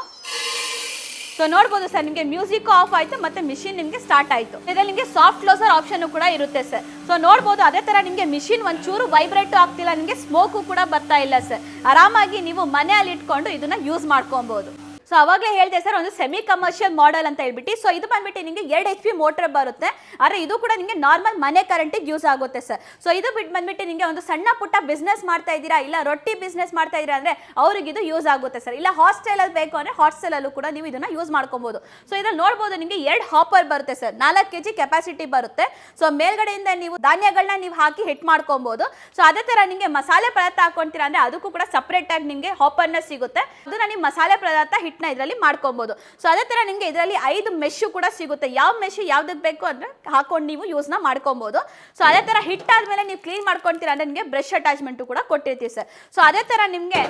ಸೊ ನೋಡ್ಬೋದು ಸರ್ ನಿಮಗೆ ಮ್ಯೂಸಿಕ್ ಆಫ್ ಆಯಿತು ಮತ್ತೆ ಮಿಷಿನ್ ನಿಮಗೆ ಸ್ಟಾರ್ಟ್ ಆಯಿತು. ಇದರಲ್ಲಿ ನಿಮಗೆ ಸಾಫ್ಟ್ ಕ್ಲೋಸರ್ ಆಪ್ಷನ್ ಕೂಡ ಇರುತ್ತೆ ಸರ್ ಸೊ ನೋಡ್ಬೋದು ಅದೇ ಥರ ನಿಮಗೆ ಮಿಷಿನ್ ಒಂಚೂರು ವೈಬ್ರೇಟು ಆಗ್ತಿಲ್ಲ, ನಿಮಗೆ ಸ್ಮೋಕು ಕೂಡ ಬರ್ತಾ ಇಲ್ಲ ಸರ್ ಆರಾಮಾಗಿ ನೀವು ಮನೆಯಲ್ಲಿ ಇಟ್ಕೊಂಡು ಇದನ್ನ ಯೂಸ್ ಮಾಡ್ಕೊಬೋದು. ಸೊ ಅವಾಗಲೇ ಹೇಳಿದೆ ಸರ್, ಒಂದು ಸೆಮಿ ಕಮರ್ಷಿಯಲ್ ಮಾಡೆಲ್ ಅಂತ ಹೇಳ್ಬಿಟ್ಟು. ಸೊ ಇದು ಬಂದ್ಬಿಟ್ಟು ನಿಮಗೆ ಎರಡು ಎಚ್ ಪಿ ಮೋಟರ್ ಬರುತ್ತೆ. ಆದರೆ ಇದು ಕೂಡ ನಿಮಗೆ ನಾರ್ಮಲ್ ಮನೆ ಕರೆಂಟಿಗೆ ಯೂಸ್ ಆಗುತ್ತೆ ಸರ್. ಸೊ ಇದು ಬಿಟ್ಟು ಬಂದ್ಬಿಟ್ಟು ನಿಮಗೆ ಒಂದು ಸಣ್ಣ ಪುಟ್ಟ ಬಿಸ್ನೆಸ್ ಮಾಡ್ತಾ ಇದ್ದೀರಾ? ಇಲ್ಲ ರೊಟ್ಟಿ ಬಿಸ್ನೆಸ್ ಮಾಡ್ತಾ ಇದ್ದೀರಾ ಅಂದರೆ ಅವ್ರಿಗೆ ಇದು ಯೂಸ್ ಆಗುತ್ತೆ ಸರ್. ಇಲ್ಲ ಹಾಸ್ಟೆಲಲ್ಲಿ ಬೇಕು ಅಂದರೆ ಹಾಸ್ಟೆಲಲ್ಲೂ ಕೂಡ ನೀವು ಇದನ್ನ ಯೂಸ್ ಮಾಡ್ಕೊಬೋದು. ಸೊ ಇದ್ರಲ್ಲಿ ನೋಡ್ಬೋದು ನಿಮಗೆ ಎರಡು ಹಾಪರ್ ಬರುತ್ತೆ ಸರ್. ನಾಲ್ಕು ಕೆ ಜಿ ಕೆಪಾಸಿಟಿ ಬರುತ್ತೆ. ಸೊ ಮೇಲ್ಗಡೆಯಿಂದ ನೀವು ಧಾನ್ಯಗಳನ್ನ ನೀವು ಹಾಕಿ ಹಿಟ್ ಮಾಡ್ಕೊಬೋದು. ಸೊ ಅದೇ ಥರ ನಿಮಗೆ ಮಸಾಲೆ ಪದಾರ್ಥ ಹಾಕೊಂತೀರಾ ಅಂದರೆ ಅದಕ್ಕೂ ಕೂಡ ಸಪ್ರೇಟ್ ಆಗಿ ನಿಮಗೆ ಹಾಪರ್ನ ಸಿಗುತ್ತೆ. ಅದನ್ನು ನೀವು ಮಸಾಲೆ ಪದಾರ್ಥ ಇದರಲ್ಲಿ ಮಾಡ್ಕೊಬೋದು. ಸೊ ಅದೇ ಥರ ನಿಮಗೆ ಇದರಲ್ಲಿ ಐದು ಮೆಶ್ಶು ಕೂಡ ಸಿಗುತ್ತೆ. ಯಾವ ಮೆಶ್ ಯಾವ್ದಕ್ಕೆ ಬೇಕು ಅಂದರೆ ಹಾಕೊಂಡು ನೀವು ಯೂಸ್ನ ಮಾಡ್ಕೊಬೋದು. ಸೊ ಅದೇ ಥರ ಹಿಟ್ಟಾದ್ಮೇಲೆ ನೀವು ಕ್ಲೀನ್ ಮಾಡ್ಕೊಂತೀರ ಅಂದರೆ ನಿಮಗೆ ಬ್ರಷ್ ಅಟ್ಯಾಚ್ಮೆಂಟು ಕೂಡ ಕೊಟ್ಟಿರ್ತೀವಿ ಸರ್ ಸೊ ಅದೇ ಥರ ನಿಮಗೆ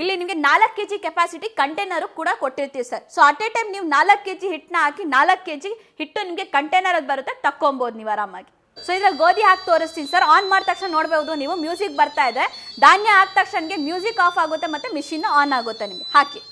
ಇಲ್ಲಿ ನಿಮಗೆ ನಾಲ್ಕು ಕೆ ಜಿ ಕೆಪಾಸಿಟಿ ಕಂಟೈನರು ಕೂಡ ಕೊಟ್ಟಿರ್ತೀವಿ sir so at a time ನೀವು ನಾಲ್ಕು ಕೆ ಜಿ ಹಿಟ್ಟನ್ನ ಹಾಕಿ ನಾಲ್ಕು ಕೆ ಜಿ ಹಿಟ್ಟು ನಿಮಗೆ ಕಂಟೈನರ್ ಅದು ಬರುತ್ತೆ, ತಕ್ಕೊಬೋದು ನೀವು ಆರಾಮಾಗಿ. ಸೊ ಇದ್ರಲ್ಲಿ ಗೋಧಿ ಹಾಕಿ ತೋರಿಸ್ತೀನಿ ಸರ್ ಆನ್ ಮಾಡಿದ ತಕ್ಷಣ ನೋಡ್ಬೋದು, ನೀವು ಮ್ಯೂಸಿಕ್ ಬರ್ತಾ ಇದೆ. ಧಾನ್ಯ ಹಾಕಿದ ತಕ್ಷಣ ಮ್ಯೂಸಿಕ್ ಆಫ್ ಆಗುತ್ತೆ ಮತ್ತು ಮಿಷಿನ್ ಆನ್ ಆಗುತ್ತೆ ನಿಮಗೆ. ಹಾಕಿ.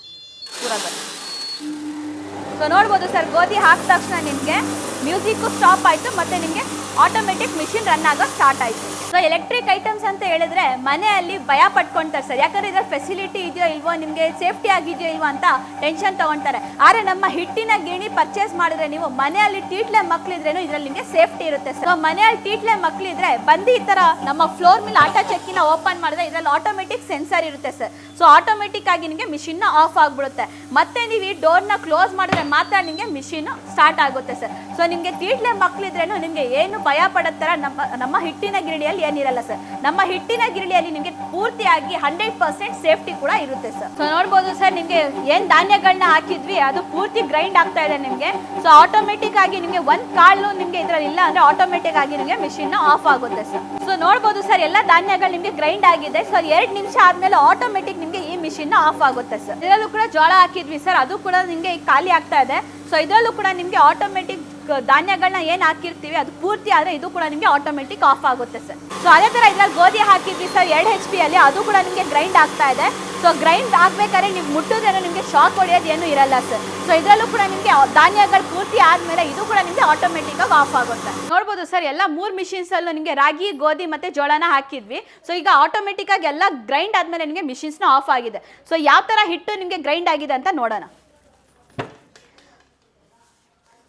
ಸೊ ನೋಡ್ಬೋದು ಸರ್ ಗೋಧಿ ಹಾಕಿದ ತಕ್ಷಣ ನಿಮಗೆ ಮ್ಯೂಸಿಕ್ಕು ಸ್ಟಾಪ್ ಆಯಿತು ಮತ್ತು ನಿಮಗೆ ಆಟೋಮೆಟಿಕ್ ಮಿಷಿನ್ ರನ್ ಆಗೋ ಸ್ಟಾರ್ಟ್ ಆಯಿತು. ಸೊ ಎಲೆಕ್ಟ್ರಿಕ್ ಐಟಮ್ಸ್ ಅಂತ ಹೇಳಿದ್ರೆ ಮನೆಯಲ್ಲಿ ಭಯ ಪಟ್ಕೊಂತಾರೆ ಸರ್. ಯಾಕಂದ್ರೆ ಇದ್ರ ಫೆಸಿಲಿಟಿ ಇದೆಯೋ ಇಲ್ವೋ, ನಿಮಗೆ ಸೇಫ್ಟಿ ಆಗಿದೆಯೋ ಇಲ್ವೋ ಅಂತ ಟೆನ್ಷನ್ ತಗೊಂತಾರೆ. ಆದರೆ ನಮ್ಮ ಹಿಟ್ಟಿನ ಗಿಣಿ ಪರ್ಚೇಸ್ ಮಾಡಿದ್ರೆ ನೀವು ಮನೆಯಲ್ಲಿ ಟೀಟ್ಲೆ ಮಕ್ಕಳಿದ್ರೇನು ಇದರಲ್ಲಿ ನಿಮಗೆ ಸೇಫ್ಟಿ ಇರುತ್ತೆ ಸರ್. ಮನೆಯಲ್ಲಿ ಟೀಟ್ಲೆ ಮಕ್ಕಳಿದ್ರೆ ಬಂದು ಈ ಥರ ನಮ್ಮ ಫ್ಲೋರ್ ಮೇಲೆ ಆಟ ಚೆಕ್ಕಿನ ಓಪನ್ ಮಾಡಿದ್ರೆ ಇದರಲ್ಲಿ ಆಟೋಮೆಟಿಕ್ ಸೆನ್ಸರ್ ಇರುತ್ತೆ ಸರ್. ಸೊ ಆಟೋಮೆಟಿಕ್ ಆಗಿ ನಿಮಗೆ ಮಿಷಿನ್ನ ಆಫ್ ಆಗಿಬಿಡುತ್ತೆ. ಮತ್ತೆ ನೀವು ಈ ಡೋರ್ನ ಕ್ಲೋಸ್ ಮಾಡಿದ್ರೆ ಮಾತ್ರ ನಿಮಗೆ ಮಿಷಿನ್ ಸ್ಟಾರ್ಟ್ ಆಗುತ್ತೆ ಸರ್. ಸೊ ನಿಮಗೆ ಟೀಟ್ಲೆ ಮಕ್ಕಳಿದ್ರೇನು ನಿಮಗೆ ಏನು ಭಯ ಪಡೋ ಥರ ನಮ್ಮ ನಮ್ಮ ಹಿಟ್ಟಿನ ಗಿರಣಿಯಲ್ಲಿ ಏನಿರಲ್ಲ ಸರ್. ನಮ್ಮ ಹಿಟ್ಟಿನ ಗಿರಣಿಯಲ್ಲಿ ನಿಮಗೆ ಪೂರ್ತಿಯಾಗಿ ಹಂಡ್ರೆಡ್ ಪರ್ಸೆಂಟ್ ಸೇಫ್ಟಿ ಕೂಡ ಇರುತ್ತೆ ಸರ್. ಸೊ ನೋಡ್ಬೋದು ಸರ್, ನಿಮಗೆ ಏನು ಧಾನ್ಯಗಳನ್ನ ಹಾಕಿದ್ವಿ, ಅದು ಪೂರ್ತಿ ಗ್ರೈಂಡ್ ಆಗ್ತಾ ಇದೆ ನಿಮಗೆ. ಸೊ ಆಟೋಮೆಟಿಕ್ ಆಗಿ ನಿಮಗೆ ಒಂದು ಕಾಳು ನಿಮಗೆ ಇದರಲ್ಲಿ ಇಲ್ಲ ಅಂದ್ರೆ ಆಟೋಮೆಟಿಕ್ ಆಗಿ ನಿಮಗೆ ಮಿಷಿನ್ ಆಫ್ ಆಗುತ್ತೆ ಸರ್. ಸೊ ನೋಡ್ಬೋದು ಸರ್, ಎಲ್ಲ ಧಾನ್ಯಗಳು ನಿಮಗೆ ಗ್ರೈಂಡ್ ಆಗಿದೆ. ಸೊ ಎರಡು ನಿಮಿಷ ಆದ್ಮೇಲೆ ಆಟೋಮೆಟಿಕ್ ನಿಮಗೆ ಈ ಮಿಷಿನ್ ಆಫ್ ಆಗುತ್ತೆ ಸರ್. ಇದರಲ್ಲೂ ಕೂಡ ಜೋಳ ಹಾಕಿದ್ವಿ ಸರ್, ಅದು ಕೂಡ ನಿಮಗೆ ಖಾಲಿ ಆಗ್ತಾ ಇದೆ. ಸೊ ಇದರಲ್ಲೂ ಕೂಡ ನಿಮಗೆ ಆಟೋಮೆಟಿಕ್ ಧಾನ್ಯಗಳನ್ನ ಏನು ಹಾಕಿರ್ತೀವಿ, ಅದು ಪೂರ್ತಿ ಆದರೆ ಇದು ಕೂಡ ನಿಮಗೆ ಆಟೋಮೆಟಿಕ್ ಆಫ್ ಆಗುತ್ತೆ ಸರ್. ಸೊ ಅದೇ ಥರ ಇದ್ರಲ್ಲಿ ಗೋಧಿ ಹಾಕಿದ್ವಿ ಸರ್, ಎರಡು ಹೆಚ್ ಪಿ ಅಲ್ಲಿ, ಅದು ಕೂಡ ನಿಮಗೆ ಗ್ರೈಂಡ್ ಆಗ್ತಾ ಇದೆ. ಸೊ ಗ್ರೈಂಡ್ ಆಗ್ಬೇಕಾದ್ರೆ ನೀವು ಮುಟ್ಟೋದೇನೋ ನಿಮಗೆ ಶಾಕ್ ಹೊಡೆಯೋದು ಏನು ಇರಲ್ಲ ಸರ್. ಸೊ ಇದರಲ್ಲೂ ಕೂಡ ನಿಮಗೆ ಧಾನ್ಯಗಳು ಪೂರ್ತಿ ಆದಮೇಲೆ ಇದು ಕೂಡ ನಿಮಗೆ ಆಟೋಮೆಟಿಕ್ ಆಗಿ ಆಫ್ ಆಗುತ್ತೆ. ನೋಡ್ಬೋದು ಸರ್, ಎಲ್ಲ ಮೂರು ಮಿಷಿನ್ಸ್ ಅಲ್ಲೂ ನಿಮಗೆ ರಾಗಿ, ಗೋಧಿ ಮತ್ತೆ ಜೋಳನ ಹಾಕಿದ್ವಿ. ಸೊ ಈಗ ಆಟೋಮೆಟಿಕ್ ಆಗಿ ಎಲ್ಲ ಗ್ರೈಂಡ್ ಆದ್ಮೇಲೆ ನಿಮಗೆ ಮಿಷಿನ್ಸ್ನ ಆಫ್ ಆಗಿದೆ. ಸೊ ಯಾವ ಥರ ಹಿಟ್ಟು ನಿಮಗೆ ಗ್ರೈಂಡ್ ಆಗಿದೆ ಅಂತ ನೋಡೋಣ.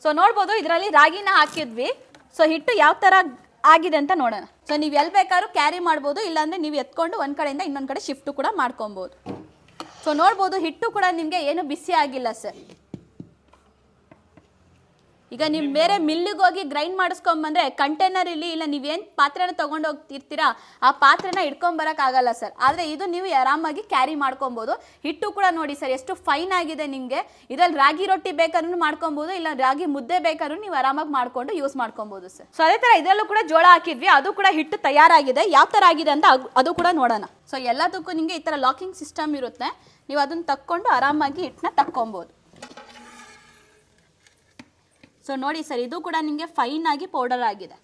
ಸೊ ನೋಡ್ಬೋದು, ಇದರಲ್ಲಿ ರಾಗಿನ ಹಾಕಿದ್ವಿ. ಸೊ ಹಿಟ್ಟು ಯಾವ ಥರ ಆಗಿದೆ ಅಂತ ನೋಡೋಣ. ಸೊ ನೀವು ಎಲ್ಲಿ ಬೇಕಾದ್ರೂ ಕ್ಯಾರಿ ಮಾಡ್ಬೋದು, ಇಲ್ಲಾಂದರೆ ನೀವು ಎತ್ಕೊಂಡು ಒಂದು ಕಡೆಯಿಂದ ಇನ್ನೊಂದು ಕಡೆ ಶಿಫ್ಟು ಕೂಡ ಮಾಡ್ಕೊಬೋದು. ಸೊ ನೋಡ್ಬೋದು, ಹಿಟ್ಟು ಕೂಡ ನಿಮಗೆ ಏನು ಬಿಸಿ ಆಗಿಲ್ಲ ಸರ್ ಈಗ ನೀವು ಬೇರೆ ಮಿಲ್ಲಿಗೆ ಹೋಗಿ ಗ್ರೈಂಡ್ ಮಾಡಿಸ್ಕೊಂಬಂದ್ರೆ ಕಂಟೈನರ್ ಇಲ್ಲಿ ಇಲ್ಲ ನೀವೇನು ಪಾತ್ರೆನ ತೊಗೊಂಡು ಹೋಗ್ತಿರ್ತೀರಾ ಆ ಪಾತ್ರೆನ ಆಗಲ್ಲ ಸರ್ ಆದರೆ ಇದು ನೀವು ಆರಾಮಾಗಿ ಕ್ಯಾರಿ ಮಾಡ್ಕೊಬೋದು. ಹಿಟ್ಟು ಕೂಡ ನೋಡಿ ಸರ್ ಎಷ್ಟು ಫೈನ್ ಆಗಿದೆ ನಿಮಗೆ. ಇದ್ರಲ್ಲಿ ರಾಗಿ ರೊಟ್ಟಿ ಬೇಕಾದ್ರೂ ಮಾಡ್ಕೊಬೋದು ಇಲ್ಲ ರಾಗಿ ಮುದ್ದೆ ಬೇಕಾದ್ರೂ ನೀವು ಆರಾಮಾಗಿ ಮಾಡ್ಕೊಂಡು ಯೂಸ್ ಮಾಡ್ಕೊಬೋದು ಸರ್ ಸೊ ಅದೇ ಥರ ಇದರಲ್ಲೂ ಕೂಡ ಜೋಳ ಹಾಕಿದ್ವಿ ಅದು ಕೂಡ ಹಿಟ್ಟು ತಯಾರಾಗಿದೆ. ಯಾವ ಥರ ಆಗಿದೆ ಅಂತ ಅದು ಕೂಡ ನೋಡೋಣ. ಸೊ ಎಲ್ಲದಕ್ಕೂ ನಿಮಗೆ ಈ ಥರ ಲಾಕಿಂಗ್ ಸಿಸ್ಟಮ್ ಇರುತ್ತೆ. ನೀವು ಅದನ್ನ ತಕ್ಕೊಂಡು ಆರಾಮಾಗಿ ಹಿಟ್ಟನ್ನ ತಕ್ಕೊಬೋದು. ಸೊ ನೋಡಿ ಸರ್, ಇದು ಕೂಡ ನಿಮಗೆ ಫೈನ್ ಆಗಿ ಪೌಡರ್ ಆಗಿದೆ.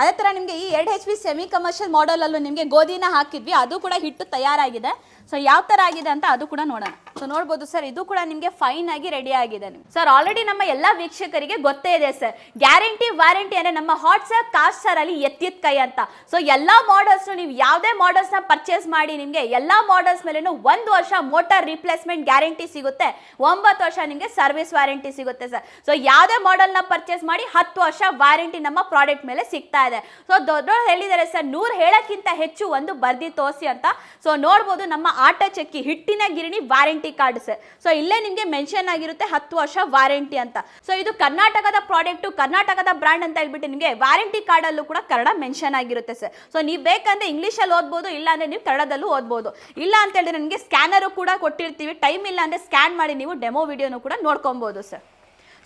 ಅದೇ ಥರ ನಿಮಗೆ ಈ ಎರಡು ಹೆಚ್ ಪಿ ಸೆಮಿ ಕಮರ್ಷಿಯಲ್ ಮಾಡಲಲ್ಲೂ ನಿಮಗೆ ಗೋಧಿನ ಹಾಕಿದ್ವಿ, ಅದು ಕೂಡ ಹಿಟ್ಟು ತಯಾರಾಗಿದೆ. ಸೊ ಯಾವ ಥರ ಆಗಿದೆ ಅಂತ ಅದು ಕೂಡ ನೋಡೋಣ. ಸೊ ನೋಡ್ಬೋದು ಸರ್ ಇದು ಕೂಡ ನಿಮಗೆ ಫೈನ್ ಆಗಿ ರೆಡಿ ಆಗಿದೆ. ಸರ್ ಆಲ್ರೆಡಿ ನಮ್ಮ ಎಲ್ಲ ವೀಕ್ಷಕರಿಗೆ ಗೊತ್ತೇ ಇದೆ ಸರ್ ಗ್ಯಾರಂಟಿ ವಾರಂಟಿ ಅಂದರೆ ನಮ್ಮ ಹಾಟ್ ಸರ್ ಕಾಸ್ಟ್ ಸರ್ ಅಲ್ಲಿ ಎತ್ತಿದ ಕೈ ಅಂತ. ಸೊ ಎಲ್ಲ ಮಾಡಲ್ಸ್ ನೀವು ಯಾವುದೇ ಮಾಡಲ್ಸ್ನ ಪರ್ಚೇಸ್ ಮಾಡಿ ನಿಮಗೆ ಎಲ್ಲ ಮಾಡಲ್ಸ್ ಮೇಲೆ ಒಂದು ವರ್ಷ ಮೋಟಾರ್ ರಿಪ್ಲೇಸ್ಮೆಂಟ್ ಗ್ಯಾರಂಟಿ ಸಿಗುತ್ತೆ. ಒಂಬತ್ತು ವರ್ಷ ನಿಮಗೆ ಸರ್ವಿಸ್ ವಾರಂಟಿ ಸಿಗುತ್ತೆ ಸರ್ ಸೊ ಯಾವುದೇ ಮಾಡೆಲ್ನ ಪರ್ಚೇಸ್ ಮಾಡಿ ಹತ್ತು ವರ್ಷ ವಾರಂಟಿ ನಮ್ಮ ಪ್ರಾಡಕ್ಟ್ ಮೇಲೆ ಸಿಗ್ತಾ ಇದೆ. ಸೊ ದೊಡ್ಡ ಹೇಳಿದ್ದಾರೆ ಸರ್ ನೂರು ಹೇಳಕ್ಕಿಂತ ಹೆಚ್ಚು ಒಂದು ಬರ್ದಿ ತೋರಿಸಿ ಅಂತ. ಸೊ ನೋಡ್ಬೋದು ನಮ್ಮ ಆಟ ಚಕ್ಕಿ, ಹಿಟ್ಟಿನ ಗಿರಣಿ ವಾರಂಟಿ ಕಾರ್ಡ್ ಸರ್. ಸೊ ಇಲ್ಲೇ ನಿಮಗೆ ಮೆನ್ಷನ್ ಆಗಿರುತ್ತೆ ಹತ್ತು ವರ್ಷ ವಾರಂಟಿ ಅಂತ. ಸೊ ಇದು ಕರ್ನಾಟಕದ ಪ್ರಾಡಕ್ಟು ಕರ್ನಾಟಕದ ಬ್ರ್ಯಾಂಡ್ ಅಂತ ಹೇಳ್ಬಿಟ್ಟು ನಿಮಗೆ ವಾರಂಟಿ ಕಾರ್ಡಲ್ಲೂ ಕೂಡ ಕನ್ನಡ ಮೆನ್ಷನ್ ಆಗಿರುತ್ತೆ ಸರ್. ಸೊ ನೀವು ಬೇಕಂದ್ರೆ ಇಂಗ್ಲೀಷಲ್ಲಿ ಓದ್ಬೋದು, ಇಲ್ಲ ಅಂದ್ರೆ ನೀವು ಕನ್ನಡದಲ್ಲೂ ಓದ್ಬೋದು. ಇಲ್ಲ ಅಂತ ಹೇಳಿದ್ರೆ ನಿಮಗೆ ಸ್ಕ್ಯಾನರು ಕೂಡ ಕೊಟ್ಟಿರ್ತೀವಿ. ಟೈಮ್ ಇಲ್ಲ ಅಂದ್ರೆ ಸ್ಕ್ಯಾನ್ ಮಾಡಿ ನೀವು ಡೆಮೋ ವಿಡಿಯೋನು ಕೂಡ ನೋಡ್ಕೊಬೋದು ಸರ್.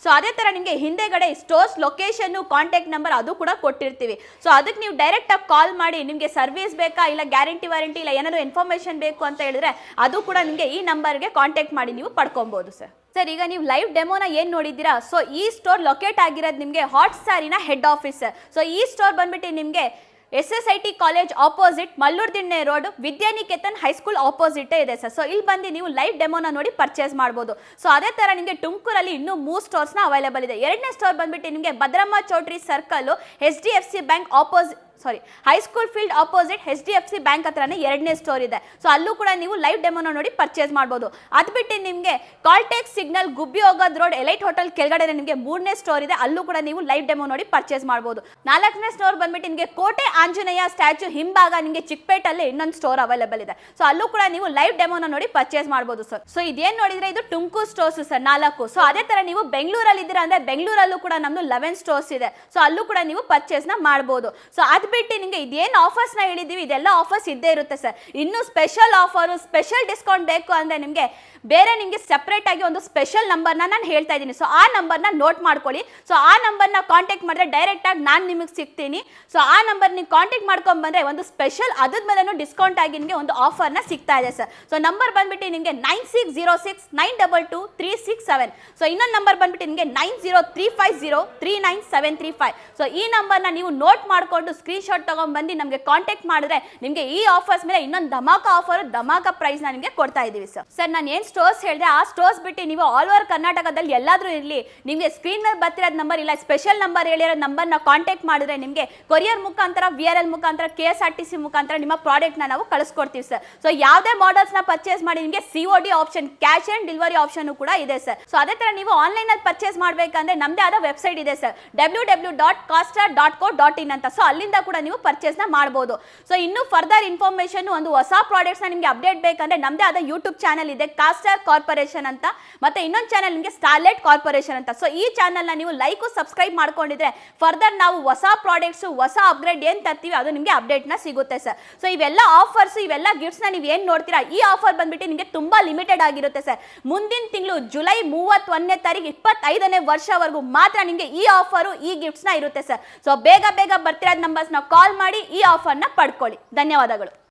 ಸೊ ಅದೇ ಥರ ನಿಮಗೆ ಹಿಂದೆಗಡೆ ಸ್ಟೋರ್ಸ್ ಲೊಕೇಶನ್ನು ಕಾಂಟ್ಯಾಕ್ಟ್ ನಂಬರ್ ಅದು ಕೂಡ ಕೊಟ್ಟಿರ್ತೀವಿ. ಸೊ ಅದಕ್ಕೆ ನೀವು ಡೈರೆಕ್ಟಾಗಿ ಕಾಲ್ ಮಾಡಿ, ನಿಮಗೆ ಸರ್ವಿಸ್ ಬೇಕಾ ಇಲ್ಲ ಗ್ಯಾರಂಟಿ ವಾರಂಟಿ ಇಲ್ಲ ಏನಾದರೂ ಇನ್ಫಾರ್ಮೇಷನ್ ಬೇಕು ಅಂತ ಹೇಳಿದ್ರೆ ಅದು ಕೂಡ ನಿಮಗೆ ಈ ನಂಬರ್ಗೆ ಕಾಂಟ್ಯಾಕ್ಟ್ ಮಾಡಿ ನೀವು ಪಡ್ಕೊಬೋದು ಸರ್ ಸರ್ ಈಗ ನೀವು ಲೈವ್ ಡೆಮೋನ ಏನು ನೋಡಿದ್ದೀರಾ? ಸೊ ಈ ಸ್ಟೋರ್ ಲೊಕೇಟ್ ಆಗಿರೋದು ನಿಮಗೆ ಹಾಟ್ ಸ್ಟಾರಿನ ಹೆಡ್ ಆಫೀಸ್ ಸೊ ಈ ಸ್ಟೋರ್ ಬಂದ್ಬಿಟ್ಟು ನಿಮಗೆ S S I T college opposite Mallur Dinne road, Vidyaniketan high school ಆಪೋಸಿಟೇ ಇದೆ ಸರ್. ಸೊ ಇಲ್ಲಿ ಬಂದು ನೀವು ಲೈವ್ ಡೆಮೋನ ನೋಡಿ ಪರ್ಚೇಸ್ ಮಾಡ್ಬೋದು. ಸೊ ಅದೇ ಥರ ನಿಮಗೆ ತುಮಕೂರಲ್ಲಿ ಇನ್ನೂ ಮೂರು ಸ್ಟೋರ್ಸ್ನ ಅವೈಲೇಬಲ್ ಇದೆ. ಎರಡನೇ ಸ್ಟೋರ್ ಬಂದ್ಬಿಟ್ಟು ನಿಮಗೆ Bhadramma choultry circle H D F C bank opposite sorry high school field opposite H D F C bank ಹತ್ರನೇ ಎರಡನೇ ಸ್ಟೋರ್ ಇದೆ. ಸೊ ಅಲ್ಲೂ ಕೂಡ ನೀವು ಲೈವ್ ಡೆಮೋನ ನೋಡಿ ಪರ್ಚೇಸ್ ಮಾಡ್ಬೋದು. ಅದು ಬಿಟ್ಟು ನಿಮಗೆ ಕಾಲ್ಟೆಕ್ ಸಿಗ್ನಲ್ ಗುಬ್ಬಿ ಹೋಗೋದ್ ರೋಡ್ ಎಲೈಟ್ ಹೋಟೆಲ್ ಕೆಳಗಡೆ ನಿಮಗೆ ಮೂರನೇ ಸ್ಟೋರ್ ಇದೆ. ಅಲ್ಲೂ ಕೂಡ ನೀವು ಲೈವ್ ಡೆಮೋ ನೋಡಿ ಪರ್ಚೇಸ್ ಮಾಡ್ಬೋದು. ನಾಲ್ಕನೇ ಸ್ಟೋರ್ ಬಂದ್ಬಿಟ್ಟು ನಿಮಗೆ ಕೋಟೆ ಆಂಜನೇಯ ಸ್ಟ್ಯಾಚು ಹಿಂಭಾಗ ನಿಮಗೆ ಚಿಕ್ಕಪೇಟಲ್ಲಿ ಇನ್ನೊಂದು ಸ್ಟೋರ್ ಅವೈಲೇಬಲ್ ಇದೆ. ಸೊ ಅಲ್ಲೂ ಕೂಡ ನೀವು ಲೈವ್ ಡೆಮೋನ ನೋಡಿ ಪರ್ಚೇಸ್ ಮಾಡ್ಬೋದು ಸರ್ ಸೊ ಇದೇನು ನೋಡಿದ್ರೆ ಇದು ಟುಂಕು ಸ್ಟೋರ್ಸ್ ಸರ್ ನಾಲ್ಕು. ಸೊ ಅದೇ ತರ ನೀವು ಬೆಂಗಳೂರಲ್ಲಿ ಇದ್ದೀರಾ ಅಂದ್ರೆ ಬೆಂಗಳೂರಲ್ಲೂ ಕೂಡ ನಮ್ದು ಲೆವೆನ್ ಸ್ಟೋರ್ಸ್ ಇದೆ. ಸೊ ಅಲ್ಲೂ ಕೂಡ ನೀವು ಪರ್ಚೇಸ್ನ ಮಾಡ್ಬೋದು. ಸೊ ಅದು ಬಿಟ್ಟು ನಿಮಗೆ ಇದೇನು ಆಫರ್ಸ್ನ ಹೇಳಿದ್ದೀವಿ, ಇದೆಲ್ಲ ಆಫರ್ಸ್ ಇದ್ದೇ ಇರುತ್ತೆ ಸರ್ ಇನ್ನು ಸ್ಪೆಷಲ್ ಆಫರು ಸ್ಪೆಷಲ್ ಡಿಸ್ಕೌಂಟ್ ಬೇಕು ಅಂದರೆ ನಿಮಗೆ ಬೇರೆ ನಿಮಗೆ ಸಪ್ರೇಟ್ ಆಗಿ ಒಂದು ಸ್ಪೆಷಲ್ ನಂಬರ್ನ ನಾನು ಹೇಳ್ತಾ ಇದ್ದೀನಿ. ಸೊ ಆ ನಂಬರ್ನ ನೋಟ್ ಮಾಡ್ಕೊಳ್ಳಿ. ಸೊ ಆ ನಂಬರ್ನ ಕಾಂಟ್ಯಾಕ್ಟ್ ಮಾಡಿದ್ರೆ ಡೈರೆಕ್ಟಾಗಿ ನಾನು ನಿಮಗೆ ಸಿಗ್ತೀನಿ. ಸೊ ಆ ನಂಬರ್ ನೀವು ಕಾಂಟ್ಯಾಕ್ಟ್ ಮಾಡ್ಕೊಂಡು ಬಂದರೆ ಒಂದು ಸ್ಪೆಷಲ್ ಅದ್ರ ಮೇಲೂ ಡಿಸ್ಕೌಂಟ್ ಆಗಿ ನಿಮಗೆ ಒಂದು ಆಫರ್ನ ಸಿಗ್ತಾ ಇದೆ ಸರ್ ಸೊ ನಂಬರ್ ಬಂದ್ಬಿಟ್ಟು ನಿಮಗೆ nine six zero six nine double two three six seven so ಇನ್ನೊಂದು ನಂಬರ್ ಬಂದ್ಬಿಟ್ಟು ನಿಮಗೆ nine zero three five zero three nine seven three five so ಈ ನಂಬರ್ನ ನೀವು ನೋಟ್ ಮಾಡಿಕೊಂಡು ಸ್ಕ್ರೀನ್ ಸ್ಕ್ರೀನ್ ಶಾಟ್ ತಗೊಂಡ್ಬಂದು ನಮಗೆ ಕಾಂಟ್ಯಾಕ್ಟ್ ಮಾಡಿದ್ರೆ ನಿಮಗೆ ಈ ಆಫರ್ಸ್ ಮೇಲೆ ಇನ್ನೊಂದು ಧಮಾಕ ಆಫರ್ ಧಮಾಕ ಪ್ರೈಸ್ನ ನಿಮಗೆ ಕೊಡ್ತಾ ಇದ್ದೀವಿ ಸರ್ ಸರ್ ನಾನು ಏನು ಸ್ಟೋರ್ಸ್ ಹೇಳಿದೆ, ಆ ಸ್ಟೋರ್ಸ್ ಬಿಟ್ಟು ನೀವು ಆಲ್ ಓವರ್ ಕರ್ನಾಟಕದಲ್ಲಿ ಎಲ್ಲಾದ್ರೂ ಇರಲಿ, ನಿಮಗೆ ಸ್ಕ್ರೀನ್ ಮೇಲೆ ಬರ್ತಿರೋದು ನಂಬರ್ ಇಲ್ಲ ಸ್ಪೆಷಲ್ ನಂಬರ್ ಹೇಳಿರೋ ನಂಬರ್ನ ಕಾಂಟ್ಯಾಕ್ಟ್ ಮಾಡಿದ್ರೆ ನಿಮಗೆ ಕೊರಿಯರ್ ಮುಖಾಂತರ ವಿ ಆರ್ ಎಲ್ ಮುಖಾಂತರ K S R T C ಮುಖಾಂತರ ನಿಮ್ಮ ಪ್ರಾಡಕ್ಟ್ನ ನಾವು ಕಳಿಸ್ಕೊಡ್ತೀವಿ ಸರ್ ಸೊ ಯಾವುದೇ ಮಾಡೆಲ್ಸ್ನ ಪರ್ಚೇಸ್ ಮಾಡಿ, ನಿಮಗೆ C O D option cash and delivery option ಕೂಡ ಇದೆ ಸರ್ ಸೊ ಅದೇ ಥರ ನೀವು ಆನ್ಲೈನಲ್ಲಿ ಪರ್ಚೇಸ್ ಮಾಡಬೇಕಂದ್ರೆ ನಮ್ಮದೇ ಆದ ವೆಬ್ಸೈಟ್ ಇದೆ sir W W dot Castor dot co dot in ಅಂತ. ಸೊ ಅಲ್ಲಿಂದ ಕೂಡ ನೀವು ಪರ್ಚೇಸ್ನ ಮಾಡ್ಬೋದು. ಸೊ ಇನ್ನು ಫರ್ದರ್ ಇನ್ಫಾರ್ಮೇಷನ್ ಒಂದು ಹೊಸ ಪ್ರಾಡಕ್ಟ್ಸ್ನ ನಿಮಗೆ ಅಪ್ಡೇಟ್ ಬೇಕಂದ್ರೆ ನಮ್ಮದೇ ಆದ ಯೂಟ್ಯೂಬ್ ಚಾನಲ್ ಇದೆ ಕಾಸ್ಟರ್ ಕಾರ್ಪೊರೇಷನ್ ಅಂತ, ಮತ್ತೆ ಇನ್ನೊಂದು ಚಾನಲ್ ನಿಮಗೆ ಸ್ಟಾರ್ಲೆಟ್ ಕಾರ್ಪೊರೇಷನ್ ಅಂತ. ಸೊ ಈ ಚಾನಲ್ನ ನೀವು ಲೈಕು ಸಬ್ಸ್ಕ್ರೈಬ್ ಮಾಡ್ಕೊಂಡಿದ್ರೆ ಫರ್ದರ್ ನಾವು ಹೊಸ ಪ್ರಾಡಕ್ಟ್ಸ್ ಹೊಸ ಅಪ್ಗ್ರೇಡ್ ಏನು ತರ್ತೀವಿ ಅದು ನಿಮಗೆ ಅಪ್ಡೇಟ್ನ ಸಿಗುತ್ತೆ ಸರ್ ಸೊ ಇವೆಲ್ಲ ಆಫರ್ಸ್ ಇವೆಲ್ಲ ಗಿಫ್ಟ್ಸ್ನ ನೀವು ಏನು ನೋಡ್ತೀರಾ, ಈ ಆಫರ್ ಬಂದ್ಬಿಟ್ಟು ನಿಮಗೆ ತುಂಬಾ ಲಿಮಿಟೆಡ್ ಆಗಿರುತ್ತೆ ಸರ್ ಮುಂದಿನ ತಿಂಗಳು ಜುಲೈ ಮೂವತ್ತೊಂದನೇ ತಾರೀಕು ಇಪ್ಪತ್ತೈದನೇ ವರ್ಷವರೆಗೂ ಮಾತ್ರ ನಿಮಗೆ ಈ ಆಫರು ಈ ಗಿಫ್ಟ್ಸ್ನ ಇರುತ್ತೆ ಸರ್ ಸೊ ಬೇಗ ಬೇಗ ಬರ್ತಿರೋದು ನಂಬರ್ಸ್ನ ಕಾಲ್ ಮಾಡಿ, ಈ ಆಫರ್ನ ಪಡ್ಕೊಳ್ಳಿ. ಧನ್ಯವಾದಗಳು.